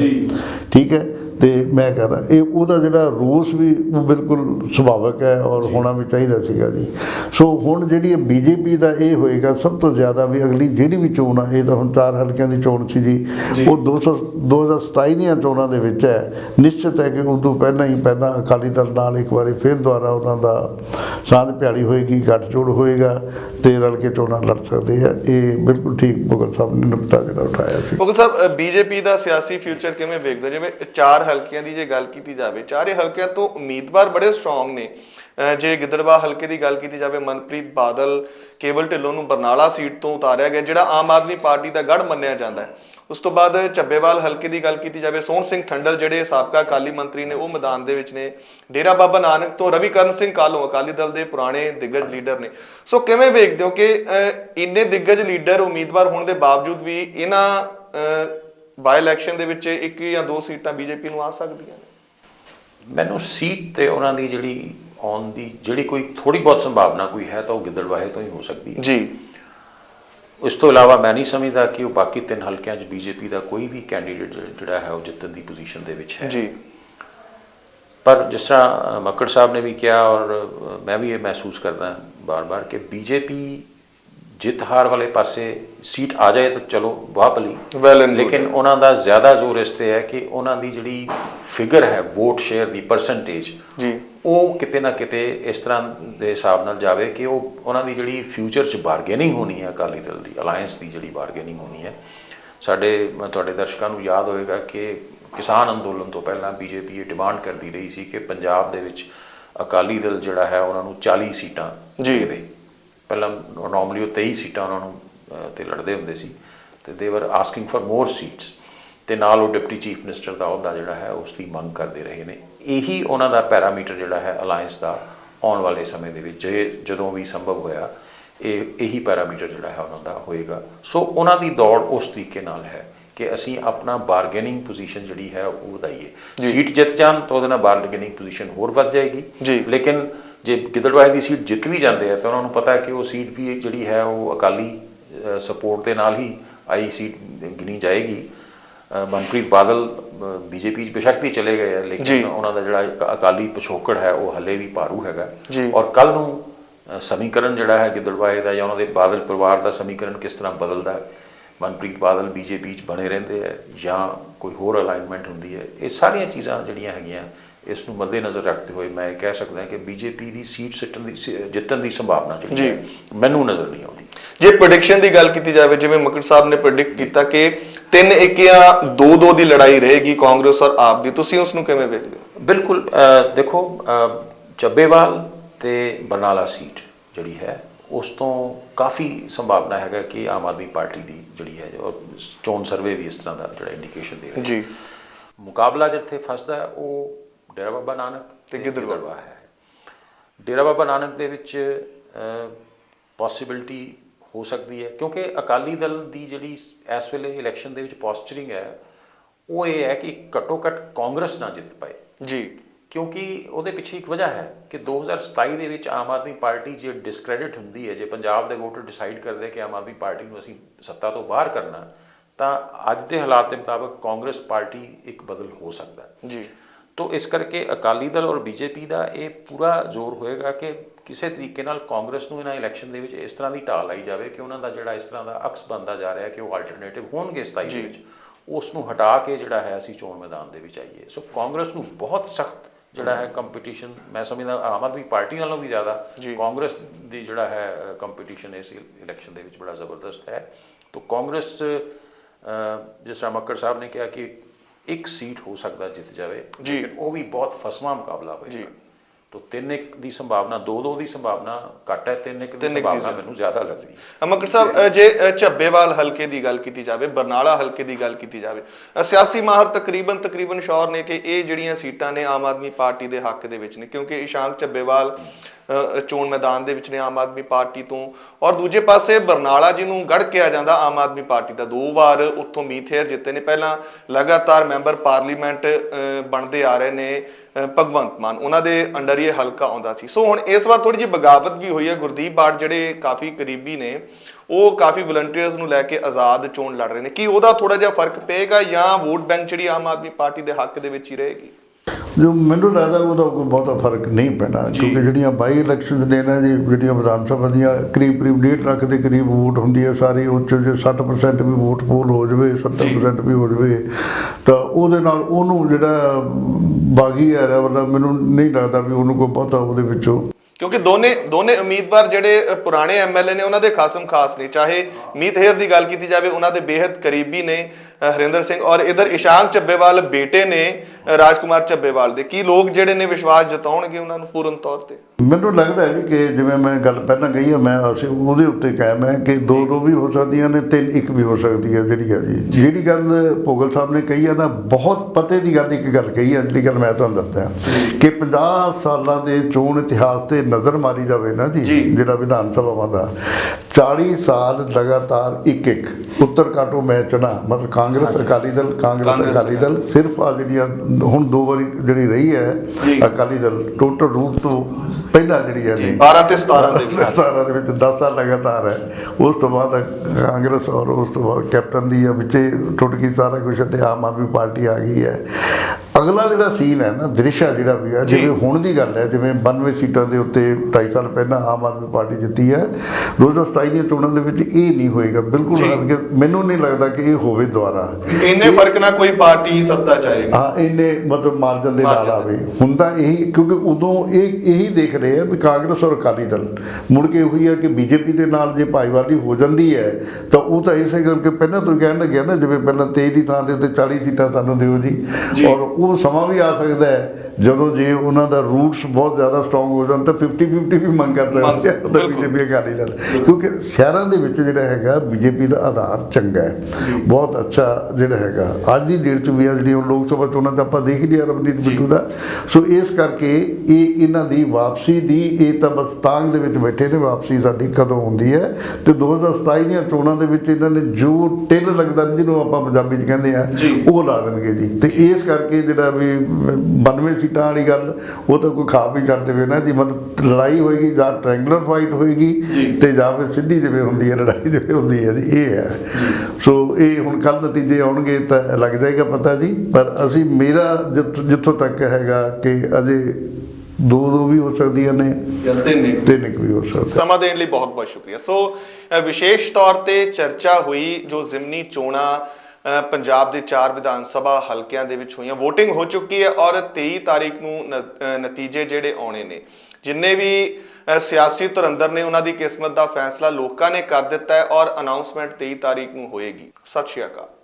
ਠੀਕ ਹੈ? ਤੇ ਮੈਂ ਕਹਿੰਦਾ ਇਹ ਉਹਦਾ ਜਿਹੜਾ ਰੋਸ ਵੀ ਉਹ ਬਿਲਕੁਲ ਸੁਭਾਵਿਕ ਹੈ ਔਰ ਹੋਣਾ ਵੀ ਚਾਹੀਦਾ ਸੀਗਾ ਜੀ। ਸੋ ਹੁਣ ਜਿਹੜੀ ਬੀਜੇਪੀ ਦਾ ਇਹ ਹੋਏਗਾ ਸਭ ਤੋਂ ਜ਼ਿਆਦਾ ਵੀ ਅਗਲੀ ਜਿਹੜੀ ਵੀ ਚੋਣ ਆ ਇਹ ਤਾਂ ਹੁਣ ਚਾਰ ਹਲਕਿਆਂ ਦੀ ਚੋਣ ਸੀ ਜੀ। ਉਹ 200 2027 ਦੀਆਂ ਚੋਣਾਂ ਦੇ ਵਿੱਚ ਹੈ। ਨਿਸ਼ਚਿਤ ਹੈ ਕਿ ਉਦੋਂ ਪਹਿਲਾਂ ਹੀ ਪਹਿਲਾਂ ਅਕਾਲੀ ਦਲ ਨਾਲ ਇੱਕ ਵਾਰੀ ਫਿਰ ਦੁਬਾਰਾ ਉਹਨਾਂ ਦਾ ਸਾਂਝ ਪਿਆਰੀ ਹੋਏਗੀ ਗੱਠਜੋੜ ਹੋਏਗਾ ਤੇ ਰਲ ਕੇ ਚੋਣਾਂ ਲੜ ਸਕਦੇ ਆ। ਇਹ ਬਿਲਕੁਲ ਠੀਕ ਭੁਗਤ ਸਾਹਿਬ ਨੇ ਨੁਕਤਾ ਜਿਹੜਾ ਉਠਾਇਆ ਸੀ। ਭੁਗਤ ਸਾਹਿਬ ਬੀਜੇਪੀ ਦਾ ਸਿਆਸੀ ਫਿਊਚਰ ਕਿਵੇਂ ਵੇਖਦੇ? ਜਿਵੇਂ ਚਾਰ ਹਲਕਿਆਂ ਦੀ ਜੇ ਗੱਲ ਕੀਤੀ ਜਾਵੇ ਚਾਰੇ ਹਲਕਿਆਂ ਤੋਂ ਉਮੀਦਵਾਰ ਬੜੇ ਸਟਰੋਂਗ ਨੇ। ਅਹ ਜੇ ਗਿੱਦੜਵਾ ਹਲਕੇ ਦੀ ਗੱਲ ਕੀਤੀ ਜਾਵੇ ਮਨਪ੍ਰੀਤ ਬਾਦਲ ਕੇਵਲ ਢਿੱਲੋਂ ਨੂੰ ਬਰਨਾਲਾ ਸੀਟ ਤੋਂ ਉਤਾਰਿਆ ਗਿਆ ਜਿਹੜਾ ਆਮ ਆਦਮੀ ਪਾਰਟੀ ਦਾ ਗੜ ਮੰਨਿਆ ਜਾਂਦਾ ਹੈ। ਉਸ ਤੋਂ ਬਾਅਦ ਚੱਬੇਵਾਲ ਹਲਕੇ ਦੀ ਗੱਲ ਕੀਤੀ ਜਾਵੇ ਸੋਹਣ ਸਿੰਘ ਠੰਡਲ ਜਿਹੜੇ ਸਾਬਕਾ ਅਕਾਲੀ ਮੰਤਰੀ ਨੇ ਉਹ ਮੈਦਾਨ ਦੇ ਵਿੱਚ ਨੇ। ਡੇਰਾ ਬਾਬਾ ਨਾਨਕ ਤੋਂ ਰਵੀਕਰਨ ਸਿੰਘ ਕਾਲੋਂ ਅਕਾਲੀ ਦਲ ਦੇ ਪੁਰਾਣੇ ਦਿੱਗਜ ਲੀਡਰ ਨੇ। ਸੋ ਕਿਵੇਂ ਵੇਖਦੇ ਹੋ ਕਿ ਅਹ, ਇੰਨੇ ਦਿੱਗਜ ਲੀਡਰ ਉਮੀਦਵਾਰ ਹੋਣ ਦੇ ਬਾਵਜੂਦ ਵੀ ਇਹਨਾਂ ਬਾਈ ਇਲੈਕਸ਼ਨ ਦੇ ਵਿੱਚ ਇੱਕ ਜਾਂ ਦੋ ਸੀਟਾਂ ਬੀਜੇਪੀ ਨੂੰ ਆ ਸਕਦੀਆਂ ਨੇ? ਮੈਨੂੰ ਸੀਟ ਤੇ ਉਹਨਾਂ ਦੀ ਜਿਹੜੀ ਆਉਣ ਦੀ ਜਿਹੜੀ ਕੋਈ ਥੋੜੀ ਬਹੁਤ ਸੰਭਾਵਨਾ ਕੋਈ ਹੈ ਤਾਂ ਉਹ ਗਿੱਦੜਵਾਹੇ ਤੋਂ ਹੀ ਹੋ ਸਕਦੀ ਹੈ। ਜੀ। ਇਸ ਤੋਂ ਇਲਾਵਾ ਮੈਂ ਨਹੀਂ ਸਮਝਦਾ ਕਿ ਉਹ ਬਾਕੀ ਤਿੰਨ ਹਲਕਿਆਂ 'ਚ ਬੀਜੇਪੀ ਦਾ ਕੋਈ ਵੀ ਕੈਂਡੀਡੇਟ ਜਿਹੜਾ ਹੈ ਉਹ ਜਿੱਤਣ ਦੀ ਪੋਜੀਸ਼ਨ ਦੇ ਵਿੱਚ ਹੈ। ਜੀ। ਪਰ ਜਿਸ ਤਰ੍ਹਾਂ ਮੱਕੜ ਸਾਹਿਬ ਨੇ ਵੀ ਕਿਹਾ ਔਰ ਮੈਂ ਵੀ ਇਹ ਮਹਿਸੂਸ ਕਰਦਾ ਬਾਰ-ਬਾਰ ਕਿ ਬੀਜੇਪੀ ਜਿੱਤ ਹਾਰ ਵਾਲੇ ਪਾਸੇ ਸੀਟ ਆ ਜਾਏ ਤਾਂ ਚਲੋ ਵਾਹ ਭਲੀ. ਲੇਕਿਨ ਉਹਨਾਂ ਦਾ ਜ਼ਿਆਦਾ ਜ਼ੋਰ ਇਸ ਤੇ ਹੈ ਕਿ ਉਹਨਾਂ ਦੀ ਜਿਹੜੀ ਫਿਗਰ ਹੈ ਵੋਟ ਸ਼ੇਅਰ ਦੀ ਪਰਸੈਂਟੇਜ ਜੀ ਉਹ ਕਿਤੇ ਨਾ ਕਿਤੇ ਇਸ ਤਰ੍ਹਾਂ ਦੇ ਹਿਸਾਬ ਨਾਲ ਜਾਵੇ ਕਿ ਉਹ ਉਹਨਾਂ ਦੀ ਜਿਹੜੀ ਫਿਊਚਰ 'ਚ ਬਾਰਗੇਨਿੰਗ ਹੋਣੀ ਹੈ ਅਕਾਲੀ ਦਲ ਦੀ ਅਲਾਈਅੰਸ ਦੀ ਜਿਹੜੀ ਬਾਰਗੇਨਿੰਗ ਹੋਣੀ ਹੈ ਸਾਡੇ ਤੁਹਾਡੇ ਦਰਸ਼ਕਾਂ ਨੂੰ ਯਾਦ ਹੋਵੇਗਾ ਕਿ ਕਿਸਾਨ ਅੰਦੋਲਨ ਤੋਂ ਪਹਿਲਾਂ ਬੀਜੇਪੀ ਇਹ ਡਿਮਾਂਡ ਕਰਦੀ ਰਹੀ ਸੀ ਕਿ ਪੰਜਾਬ ਦੇ ਵਿੱਚ ਅਕਾਲੀ ਦਲ ਜਿਹੜਾ ਹੈ ਉਹਨਾਂ ਨੂੰ 40 ਸੀਟਾਂ ਜੀ। ਦੇਵੇ ਪਹਿਲਾਂ ਨਾਰਮਲੀ ਉਹ 23 ਸੀਟਾਂ ਉਹਨਾਂ ਨੂੰ ਤੇ ਲੜਦੇ ਹੁੰਦੇ ਸੀ ਤੇ ਦੇ ਵਰ ਆਸਕਿੰਗ ਫॉर ਮੋਰ ਸੀਟਸ ਤੇ ਨਾਲ ਉਹ ਡਿਪਟੀ ਚੀਫ ਮਿਨਿਸਟਰ ਦਾ ਅਹੁਦਾ ਜਿਹੜਾ ਹੈ ਉਸ ਦੀ ਮੰਗ ਕਰਦੇ ਰਹੇ ਨੇ ਇਹੀ ਉਹਨਾਂ ਦਾ ਪੈਰਾਮੀਟਰ ਜਿਹੜਾ ਹੈ ਅਲਾਈਅੰਸ ਦਾ ਆਉਣ ਵਾਲੇ ਸਮੇਂ ਦੇ ਵਿੱਚ ਜੇ ਜਦੋਂ ਵੀ ਸੰਭਵ ਹੋਇਆ ਇਹ ਇਹੀ ਪੈਰਾਮੀਟਰ ਜਿਹੜਾ ਹੈ ਉਹਨਾਂ ਦਾ ਹੋਏਗਾ ਸੋ ਉਹਨਾਂ ਦੀ ਦੌੜ ਉਸ ਤਰੀਕੇ ਨਾਲ ਹੈ ਕਿ ਅਸੀਂ ਆਪਣਾ ਬਾਰਗੇਨਿੰਗ ਪੋਜੀਸ਼ਨ ਜਿਹੜੀ ਹੈ ਉਹ ਵਧਾਈਏ। ਸੀਟ ਜਿੱਤ ਜਾਣ ਤਾਂ ਉਹਦੇ ਨਾਲ ਬਾਰਗੇਨਿੰਗ ਪੋਜੀਸ਼ਨ ਹੋਰ ਵੱਧ ਜਾਏਗੀ। ਲੇਕਿਨ ਜੇ ਗਿੱਦੜਵਾਹੀ ਦੀ ਸੀਟ ਜਿੱਤ ਵੀ ਜਾਂਦੇ ਆ ਤਾਂ ਉਹਨਾਂ ਨੂੰ ਪਤਾ ਹੈ ਕਿ ਉਹ ਸੀਟ ਵੀ ਜਿਹੜੀ ਹੈ ਉਹ ਅਕਾਲੀ ਸਪੋਰਟ ਦੇ ਨਾਲ ਹੀ ਆਈ ਸੀਟ ਗਿਣੀ ਜਾਏਗੀ ਮਨਪ੍ਰੀਤ ਬਾਦਲ ਬੀਜੇਪੀ ਚ ਬੇਸ਼ੱਕ ਵੀ ਚਲੇ ਗਏ ਆ। ਲੇਕਿਨ ਉਹਨਾਂ ਦਾ ਜਿਹੜਾ ਅਕਾਲੀ ਪਿਛੋਕੜ ਹੈ ਉਹ ਹੱਲੇ ਵੀ ਭਾਰੂ ਹੈਗਾ। ਔਰ ਕੱਲ ਨੂੰ ਸਮੀਕਰਨ ਜਿਹੜਾ ਹੈ ਗਿੱਦੜਵਾਹੀ ਦਾ ਜਾਂ ਉਹਨਾਂ ਦੇ ਬਾਦਲ ਪਰਿਵਾਰ ਦਾ ਸਮੀਕਰਨ ਕਿਸ ਤਰ੍ਹਾਂ ਬਦਲਦਾ ਹੈ ਮਨਪ੍ਰੀਤ ਬਾਦਲ ਬੀਜੇਪੀ ਚ ਬਣੇ ਰਹਿੰਦੇ ਆ ਜਾਂ ਕੋਈ ਹੋਰ ਅਲਾਈਨਮੈਂਟ ਹੁੰਦੀ ਹੈ ਇਹ ਸਾਰੀਆਂ ਚੀਜ਼ਾਂ ਜਿਹੜੀਆਂ ਹੈਗੀਆਂ ਇਸ ਨੂੰ ਮੱਦੇਨਜ਼ਰ ਰੱਖਦੇ ਹੋਏ ਮੈਂ ਇਹ ਕਹਿ ਸਕਦਾ ਕਿ ਬੀਜੇਪੀ ਦੀ ਸੀਟ ਸਿੱਟਣ ਦੀ ਜਿੱਤਣ ਦੀ ਸੰਭਾਵਨਾ ਜਿਹੜੀ ਜੀ। ਮੈਨੂੰ ਨਜ਼ਰ ਨਹੀਂ ਆਉਂਦੀ। ਜੇ ਪ੍ਰੈਡਿਕਸ਼ਨ ਦੀ ਗੱਲ ਕੀਤੀ ਜਾਵੇ ਜਿਵੇਂ ਮੱਕੜ ਸਾਹਿਬ ਨੇ ਪ੍ਰੈਡਿਕਟ ਕੀਤਾ ਕਿ 3 1 ਜਾਂ 2 2 ਦੀ ਲੜਾਈ ਰਹੇਗੀ ਕਾਂਗਰਸ ਔਰ ਆਪ ਦੀ ਤੁਸੀਂ ਉਸ ਨੂੰ ਕਿਵੇਂ ਵੇਖਦੇ ਹੋ? ਬਿਲਕੁਲ ਦੇਖੋ ਚੱਬੇਵਾਲ ਤੇ ਬਰਨਾਲਾ ਸੀਟ ਜਿਹੜੀ ਹੈ ਉਸ ਤੋਂ ਕਾਫੀ ਸੰਭਾਵਨਾ ਹੈਗਾ ਕਿ ਆਮ ਆਦਮੀ ਪਾਰਟੀ ਦੀ ਜਿਹੜੀ ਹੈ ਔਰ ਚੋਣ ਸਰਵੇ ਵੀ ਇਸ ਤਰ੍ਹਾਂ ਦਾ ਜਿਹੜਾ ਇੰਡੀਕੇਸ਼ਨ ਦੇ ਰਿਹਾ ਜੀ। ਮੁਕਾਬਲਾ ਜਿੱਥੇ ਫਸਦਾ ਉਹ ਡੇਰਾ ਬਾਬਾ ਨਾਨਕ ਤੇ ਗਿੱਦੜਬਾਹਾ। ਹੈ। ਡੇਰਾ ਬਾਬਾ ਨਾਨਕ ਦੇ ਵਿੱਚ ਪੋਸਿਬਿਲਿਟੀ ਹੋ ਸਕਦੀ ਹੈ ਕਿਉਂਕਿ ਅਕਾਲੀ ਦਲ ਦੀ ਜਿਹੜੀ ਇਸ ਵੇਲੇ ਇਲੈਕਸ਼ਨ ਦੇ ਵਿੱਚ ਪੋਸਚਰਿੰਗ ਹੈ ਉਹ ਇਹ ਹੈ ਕਿ ਘੱਟੋ ਘੱਟ ਕਾਂਗਰਸ ਨਾ ਜਿੱਤ ਪਾਏ। ਜੀ। ਕਿਉਂਕਿ ਉਹਦੇ ਪਿੱਛੇ ਇੱਕ ਵਜ੍ਹਾ ਹੈ ਕਿ 2027 ਦੇ ਵਿੱਚ ਆਮ ਆਦਮੀ ਪਾਰਟੀ ਜੇ ਡਿਸਕ੍ਰੈਡਿਟ ਹੁੰਦੀ ਹੈ ਜੇ ਪੰਜਾਬ ਦੇ ਵੋਟਰ ਡਿਸਾਈਡ ਕਰਦੇ ਕਿ ਆਮ ਆਦਮੀ ਪਾਰਟੀ ਨੂੰ ਅਸੀਂ ਸੱਤਾ ਤੋਂ ਬਾਹਰ ਕਰਨਾ ਤਾਂ ਅੱਜ ਦੇ ਹਾਲਾਤ ਦੇ ਮੁਤਾਬਕ ਕਾਂਗਰਸ ਪਾਰਟੀ ਇੱਕ ਬਦਲ ਹੋ ਸਕਦਾ ਜੀ। ਤੋ ਇਸ ਕਰਕੇ ਅਕਾਲੀ ਦਲ ਔਰ ਬੀਜੇਪੀ ਦਾ ਇਹ ਪੂਰਾ ਜ਼ੋਰ ਹੋਏਗਾ ਕਿ ਕਿਸੇ ਤਰੀਕੇ ਨਾਲ ਕਾਂਗਰਸ ਨੂੰ ਇਹਨਾਂ ਇਲੈਕਸ਼ਨ ਦੇ ਵਿੱਚ ਇਸ ਤਰ੍ਹਾਂ ਦੀ ਢਾਲ ਲਾਈ ਜਾਵੇ ਕਿ ਉਹਨਾਂ ਦਾ ਜਿਹੜਾ ਇਸ ਤਰ੍ਹਾਂ ਦਾ ਅਕਸ ਬਣਦਾ ਜਾ ਰਿਹਾ ਕਿ ਉਹ ਆਲਟਰਨੇਟਿਵ ਹੋਣਗੇ 27 ਦੇ ਜੀ। ਵਿੱਚ ਉਸ ਨੂੰ ਹਟਾ ਕੇ ਜਿਹੜਾ ਹੈ ਅਸੀਂ ਚੋਣ ਮੈਦਾਨ ਦੇ ਵਿੱਚ ਆਈਏ ਸੋ ਕਾਂਗਰਸ ਨੂੰ ਬਹੁਤ ਸਖਤ ਜਿਹੜਾ ਹੈ ਕੰਪੀਟੀਸ਼ਨ ਮੈਂ ਸਮਝਦਾ ਆਮ ਆਦਮੀ ਪਾਰਟੀ ਨਾਲੋਂ ਵੀ ਜ਼ਿਆਦਾ। ਕਾਂਗਰਸ ਦੀ ਜਿਹੜਾ ਹੈ ਕੰਪੀਟੀਸ਼ਨ ਇਸ ਇਲੈਕਸ਼ਨ ਦੇ ਵਿੱਚ ਬੜਾ ਜ਼ਬਰਦਸਤ ਹੈ ਤੋ ਕਾਂਗਰਸ ਜਿਸ ਤਰ੍ਹਾਂ ਮੱਕੜ ਸਾਹਿਬ ਨੇ ਕਿਹਾ ਕਿ ਇੱਕ ਸੀਟ ਹੋ ਸਕਦਾ ਜਿੱਤ ਜਾਵੇ ਜੀ। ਲੇਕਿਨ ਉਹ ਵੀ ਬਹੁਤ ਫਸਵਾ ਮੁਕਾਬਲਾ ਹੋਏਗਾ। ਤੋ ਤਿੰਨ ਇੱਕ ਦੀ ਸੰਭਾਵਨਾ ਦੋ ਦੋ ਦੀ ਸੰਭਾਵਨਾ ਘੱਟ ਹੈ ਤਿੰਨ ਇੱਕ ਦੀ ਸੰਭਾਵਨਾ ਮੈਨੂੰ ਜ਼ਿਆਦਾ ਲੱਗਦੀ ਹੈ। ਅਮਕਰ ਸਾਹਿਬ ਜੇ ਝੱਬੇਵਾਲ ਹਲਕੇ ਦੀ ਗੱਲ ਕੀਤੀ ਜਾਵੇ ਬਰਨਾਲਾ ਹਲਕੇ ਦੀ ਗੱਲ ਕੀਤੀ ਜਾਵੇ ਸਿਆਸੀ ਮਾਹਰ ਤਕਰੀਬਨ ਤਕਰੀਬਨ ਸ਼ੌਰ ਨੇ ਕਿ ਇਹ ਜਿਹੜੀਆਂ ਸੀਟਾਂ ਨੇ ਆਮ ਆਦਮੀ ਪਾਰਟੀ ਦੇ ਹੱਕ ਦੇ ਵਿੱਚ ਨੇ ਕਿਉਂਕਿ ਇਸ਼ਾਂਕ ਝੱਬੇਵਾਲ ਚੋਣ ਮੈਦਾਨ ਦੇ ਵਿੱਚ ਨੇ ਆਮ ਆਦਮੀ ਪਾਰਟੀ ਤੋਂ। ਔਰ ਦੂਜੇ ਪਾਸੇ ਬਰਨਾਲਾ ਜਿਹਨੂੰ ਗੜ ਕਿਹਾ ਜਾਂਦਾ ਆਮ ਆਦਮੀ ਪਾਰਟੀ ਦਾ। ਦੋ ਵਾਰ ਉੱਥੋਂ ਮੀਥੇਰ ਜਿੱਤੇ ਨੇ। ਪਹਿਲਾਂ ਲਗਾਤਾਰ ਮੈਂਬਰ ਪਾਰਲੀਮੈਂਟ ਬਣਦੇ ਆ ਰਹੇ ਨੇ ਭਗਵੰਤ ਮਾਨ। ਉਹਨਾਂ ਦੇ ਅੰਡਰ ਹੀ ਇਹ ਹਲਕਾ ਆਉਂਦਾ ਸੀ। ਸੋ ਹੁਣ ਇਸ ਵਾਰ ਥੋੜੀ ਜਿਹੀ ਬਗਾਵਤ ਵੀ ਹੋਈ ਹੈ। ਗੁਰਦੀਪ ਬਾੜ ਜਿਹੜੇ ਕਾਫੀ ਕਰੀਬੀ ਨੇ, ਉਹ ਕਾਫੀ ਵਲੰਟੀਅਰਸ ਨੂੰ ਲੈ ਕੇ ਆਜ਼ਾਦ ਚੋਣ ਲੜ ਰਹੇ ਨੇ। ਕੀ ਉਹਦਾ ਥੋੜਾ ਜਿਹਾ ਫ਼ਰਕ ਪਏਗਾ ਜਾਂ ਵੋਟ ਬੈਂਕ ਜਿਹੜੀ ਆਮ ਆਦਮੀ ਪਾਰਟੀ ਦੇ ਹੱਕ ਦੇ ਵਿੱਚ ਹੀ ਰਹੇਗੀ? ਜੋ ਮੈਨੂੰ ਲੱਗਦਾ ਉਹਦਾ ਕੋਈ ਬਹੁਤਾ ਫ਼ਰਕ ਨਹੀਂ ਪੈਣਾ ਕਿਉਂਕਿ ਜਿਹੜੀਆਂ ਬਾਈ ਇਲੈਕਸ਼ਨਸ ਨੇ ਨਾ ਜੀ ਜਿਹੜੀਆਂ ਵਿਧਾਨ ਸਭਾ ਦੀਆਂ ਕਰੀਬ ਕਰੀਬ 1.5 ਲੱਖ ਦੇ ਕਰੀਬ ਵੋਟ ਹੁੰਦੀ ਹੈ ਸਾਰੀ ਉਹ 'ਚੋਂ ਜੇ 60% ਵੀ ਵੋਟ ਪੋਲ ਹੋ ਜਾਵੇ 70% ਵੀ ਹੋ ਜਾਵੇ ਤਾਂ ਉਹਦੇ ਨਾਲ ਉਹਨੂੰ ਜਿਹੜਾ ਬਾਗੀ ਆ ਰਿਹਾ ਵਾਲਾ ਮੈਨੂੰ ਨਹੀਂ ਲੱਗਦਾ ਵੀ ਉਹਨੂੰ ਕੋਈ ਬਹੁਤਾ ਉਹਦੇ ਵਿੱਚੋਂ ਕਿਉਂਕਿ ਦੋਨੇ ਦੋਨੇ ਉਮੀਦਵਾਰ ਜਿਹੜੇ ਪੁਰਾਣੇ ਐਮਐਲਏ ਨੇ ਉਹਨਾਂ ਦੇ ਖਾਸਮ ਖਾਸ ਨੇ। ਚਾਹੇ ਮੀਤ ਹੇਰ ਦੀ ਗੱਲ ਕੀਤੀ ਜਾਵੇ ਉਹਨਾਂ ਦੇ ਬੇहद ਕਰੀਬੀ ਨੇ ਹਰਿੰਦਰ ਸਿੰਘ ਔਰ ਇਧਰ ਇਸ਼ਾਂਕ ਚੱਬੇਵਾਲ ਬੇਟੇ ਨੇ ਰਾਜਕੁਮਾਰ ਚੱਬੇਵਾਲ ਦੇ। ਕੀ ਲੋਕ ਜਿਹੜੇ ਨੇ ਵਿਸ਼ਵਾਸ ਜਤਾਉਣਗੇ ਉਹਨਾਂ ਨੂੰ ਪੂਰਨ ਤੌਰ ਤੇ? ਮੈਨੂੰ ਲੱਗਦਾ ਹੈ ਕਿ ਜਿਵੇਂ ਮੈਂ ਗੱਲ ਪਹਿਲਾਂ ਕਹੀ ਹੈ ਮੈਂ ਅਸੀਂ ਉਹਦੇ ਉੱਤੇ ਕਾਇਮ ਹੈ ਕਿ ਦੋ ਦੋ ਵੀ ਹੋ ਸਕਦੀਆਂ ਨੇ ਤਿੰਨ ਇੱਕ ਵੀ ਹੋ ਸਕਦੀ ਹੈ ਜਿਹੜੀ ਹੈ ਜੀ। ਜਿਹੜੀ ਗੱਲ ਭੋਗਲ ਸਾਹਿਬ ਨੇ ਕਹੀ ਹੈ ਨਾ ਬਹੁਤ ਪਤੇ ਦੀ ਗੱਲ ਇੱਕ ਗੱਲ ਕਹੀ ਹੈ ਜਿਹੜੀ ਗੱਲ ਮੈਂ ਤੁਹਾਨੂੰ ਦੱਸਦਾ ਕਿ 50 ਸਾਲਾਂ ਦੇ ਚੋਣ ਇਤਿਹਾਸ ਤੇ ਨਜ਼ਰ ਮਾਰੀ ਜਾਵੇ ਨਾ ਜੀ। ਜਿਹੜਾ ਵਿਧਾਨ ਸਭਾਵਾਂ ਦਾ 40 ਸਾਲ ਲਗਾਤਾਰ ਇੱਕ ਇੱਕ ਉੱਤਰ ਕਾਟੋ ਮੈਚਣਾ ਮਤਲਬ ਕਾਂਗਰਸ ਅਕਾਲੀ ਦਲ ਕਾਂਗਰਸ ਕਾਂਗਰਸ ਅਕਾਲੀ ਦਲ ਸਿਰਫ ਆ ਜਿਹੜੀਆਂ ਹੁਣ ਦੋ ਵਾਰੀ ਜਿਹੜੀ ਰਹੀ ਹੈ। ਅਕਾਲੀ ਦਲ ਟੋਟਲ ਰੂਟ ਤੋਂ ਪਹਿਲਾਂ ਜਿਹੜੀ ਹੈ ਜੀ 12 ਤੇ 17 ਦੇ ਵਿੱਚ। ਸਾਰਾ ਦੇ ਵਿੱਚ 10 ਸਾਲ ਲਗਾਤਾਰ ਹੈ। ਉਸ ਤੋਂ ਬਾਅਦ ਕਾਂਗਰਸ ਔਰ ਉਸ ਤੋਂ ਬਾਅਦ ਕੈਪਟਨ ਦੀ ਹੈ ਵਿੱਚੇ ਟੁੱਟ ਗਈ ਸਾਰਾ ਕੁਝ ਤੇ ਆਮ ਆਦਮੀ ਪਾਰਟੀ ਆ ਗਈ ਹੈ। ਅਗਲਾ ਜਿਹੜਾ ਸੀਨ ਹੈ ਨਾ ਦ੍ਰਿਸ਼ਾ ਜਿਹੜਾ ਵੀ ਹੈ ਜਿਵੇਂ ਹੁਣ ਦੀ ਗੱਲ ਹੈ ਜਿਵੇਂ 92 ਸੀਟਾਂ ਦੇ ਉੱਤੇ 2.5 ਸਾਲ ਪਹਿਲਾਂ ਆਮ ਆਦਮੀ ਪਾਰਟੀ ਜਿੱਤੀ ਹੈ 2027 ਦੀਆਂ ਚੋਣਾਂ ਦੇ ਵਿੱਚ ਇਹ ਨਹੀਂ ਹੋਏਗਾ ਬਿਲਕੁਲ ਮੈਨੂੰ ਨਹੀਂ ਲੱਗਦਾ ਕਿ ਇਹ ਹੋਵੇ ਦੁਬਾਰਾ। ਇੰਨੇ ਫ਼ਰਕ ਨਾਲ ਕੋਈ ਪਾਰਟੀ ਸੱਤਾ ਚਾਹੇਗੀ ਹਾਂ ਇਹਨੇ ਮਤਲਬ ਮਾਰਜਨ ਦੇ ਨਾਲ ਆਵੇ। ਹੁੰਦਾ ਇਹੀ ਕਿਉਂਕਿ ਉਦੋਂ ਇਹ ਇਹੀ ਦੇਖ ਰਹੇ ਆ ਵੀ ਕਾਂਗਰਸ ਔਰ ਅਕਾਲੀ ਦਲ। ਮੁੜ ਕੇ ਉਹੀ ਆ ਕਿ ਬੀਜੇਪੀ ਦੇ ਨਾਲ ਜੇ ਭਾਈਵਾਲੀ ਹੋ ਜਾਂਦੀ ਹੈ ਤਾਂ ਉਹ ਤਾਂ ਇਸੇ ਕਰਕੇ ਪਹਿਲਾਂ ਤੋਂ ਹੀ ਕਹਿਣ ਲੱਗਿਆ ਨਾ ਜਿਵੇਂ ਪਹਿਲਾਂ 23 ਦੀ ਥਾਂ ਦੇ ਉੱਤੇ 40 ਸੀਟਾਂ ਸਾਨੂੰ ਦਿਓ ਜੀ। ਜੀ। ਔਰ ਉਹ ਸਮਾਂ ਵੀ ਆ ਸਕਦਾ ਹੈ। ਜਦੋਂ ਜੇ ਉਹਨਾਂ ਦਾ ਰੂਟਸ ਬਹੁਤ ਜ਼ਿਆਦਾ ਸਟਰੋਂਗ ਹੋ ਜਾਣ ਤਾਂ 50 50 ਵੀ ਮੰਗ ਕਰਦਾ ਮੰਗ- ਹੈ ਬਿਲਕੁਲ। ਬੀਜੇਪੀ ਅਕਾਲੀ ਦਲ। ਕਿਉਂਕਿ ਸ਼ਹਿਰਾਂ ਦੇ ਵਿੱਚ ਜਿਹੜਾ ਹੈਗਾ ਬੀਜੇਪੀ ਦਾ ਆਧਾਰ ਚੰਗਾ ਹੈ। ਬਹੁਤ ਅੱਛਾ ਜਿਹੜਾ ਹੈਗਾ। ਅੱਜ ਦੀ ਡੇਟ 'ਚ ਵੀ ਆ ਜਿਹੜੀ ਹੁਣ ਲੋਕ ਸਭਾ ਚੋਣਾਂ 'ਚ ਆਪਾਂ ਦੇਖ ਲਿਆ ਰਵਨੀਤ ਬਿੱਟੂ ਦਾ। ਸੋ ਇਸ ਕਰਕੇ ਇਹ ਇਹਨਾਂ ਦੀ ਵਾਪਸੀ ਦੀ ਇਹ ਤਾਂ ਬਸ ਤਾਂਗ ਦੇ ਵਿੱਚ ਬੈਠੇ ਨੇ ਵਾਪਸੀ ਸਾਡੀ ਕਦੋਂ ਹੁੰਦੀ ਹੈ? ਤੇ 2027 ਦੀਆਂ ਚੋਣਾਂ ਦੇ ਵਿੱਚ ਇਹਨਾਂ ਨੇ ਜੋ ਟਿਲ ਲੱਗਦਾ ਜਿਹਨੂੰ ਆਪਾਂ ਪੰਜਾਬੀ 'ਚ ਕਹਿੰਦੇ ਆ ਜੀ। ਉਹ ਲਾ ਦੇਣਗੇ ਜੀ। ਤੇ ਇਸ ਕਰਕੇ ਜਿਹੜਾ ਵੀ 92 ਸੀਟਾਂ ਵਾਲੀ ਗੱਲ ਉਹ ਤਾਂ ਕੋਈ ਖਾ ਵੀ ਛੱਡ ਦੇਵੇ ਨਾ ਜੀ ਮਤਲਬ ਲੜਾਈ ਹੋਏਗੀ ਜਾਂ ਟ੍ਰਾਇੰਗੂਲਰ ਫਾਈਟ ਹੋਏਗੀ। ਤੇ ਜਾਂ ਫਿਰ ਸਿੱਧੀ ਜਿਵੇਂ ਹੁੰਦੀ ਹੈ ਲੜਾਈ ਜਿਵੇਂ ਹੁੰਦੀ ਹੈ ਜੀ ਇਹ ਹੈ। ਸੋ ਇਹ ਹੁਣ ਕੱਲ ਨਤੀਜੇ ਆਉਣਗੇ ਤਾਂ ਲੱਗ ਜਾਏਗਾ ਪਤਾ ਜੀ ਪਰ ਅਸੀਂ ਮੇਰਾ ਜਿੱਥ- ਤੱਕ ਹੈਗਾ ਕਿ ਅਜੇ ਦੋ ਦੋ ਵੀ ਹੋ ਸਕਦੀਆਂ ਨੇ ਜਾਂ ਤਿੰਨ ਤਿੰਨ ਇੱਕ ਵੀ ਹੋ ਸਕਦਾ। ਸਮਾਂ ਦੇਣ ਲਈ ਬਹੁਤ ਬਹੁਤ ਸ਼ੁਕਰੀਆ। ਸੋ ਵਿਸ਼ੇਸ਼ ਤੌਰ ਤੇ ਚਰਚਾ ਹੋਈ ਜੋ ਜ਼ਿਮਨੀ ਚੋਣਾਂ ਪੰਜਾਬ ਦੇ ਚਾਰ ਵਿਧਾਨ ਸਭਾ ਹਲਕਿਆਂ ਦੇ ਵਿੱਚ ਹੋਈਆਂ VOTING ਹੋ ਚੁੱਕੀ ਹੈ ਔਰ 23 ਤਾਰੀਖ ਨੂੰ ਨ- ਨਤੀਜੇ ਜਿਹੜੇ ਆਉਣੇ ਨੇ। ਜਿੰਨੇ ਵੀ ਸਿਆਸੀ ਧੁਰੰਦਰ ਨੇ ਉਹਨਾਂ ਦੀ ਕਿਸਮਤ ਦਾ ਫੈਸਲਾ ਲੋਕਾਂ ਨੇ ਕਰ ਦਿੱਤਾ ਹੈ ਔਰ ਅਨਾਉਂਸਮੈਂਟ 23 ਤਾਰੀਖ ਨੂੰ ਹੋਏਗੀ। ਸਤਿ ਸ਼੍ਰੀ ਅਕਾਲ।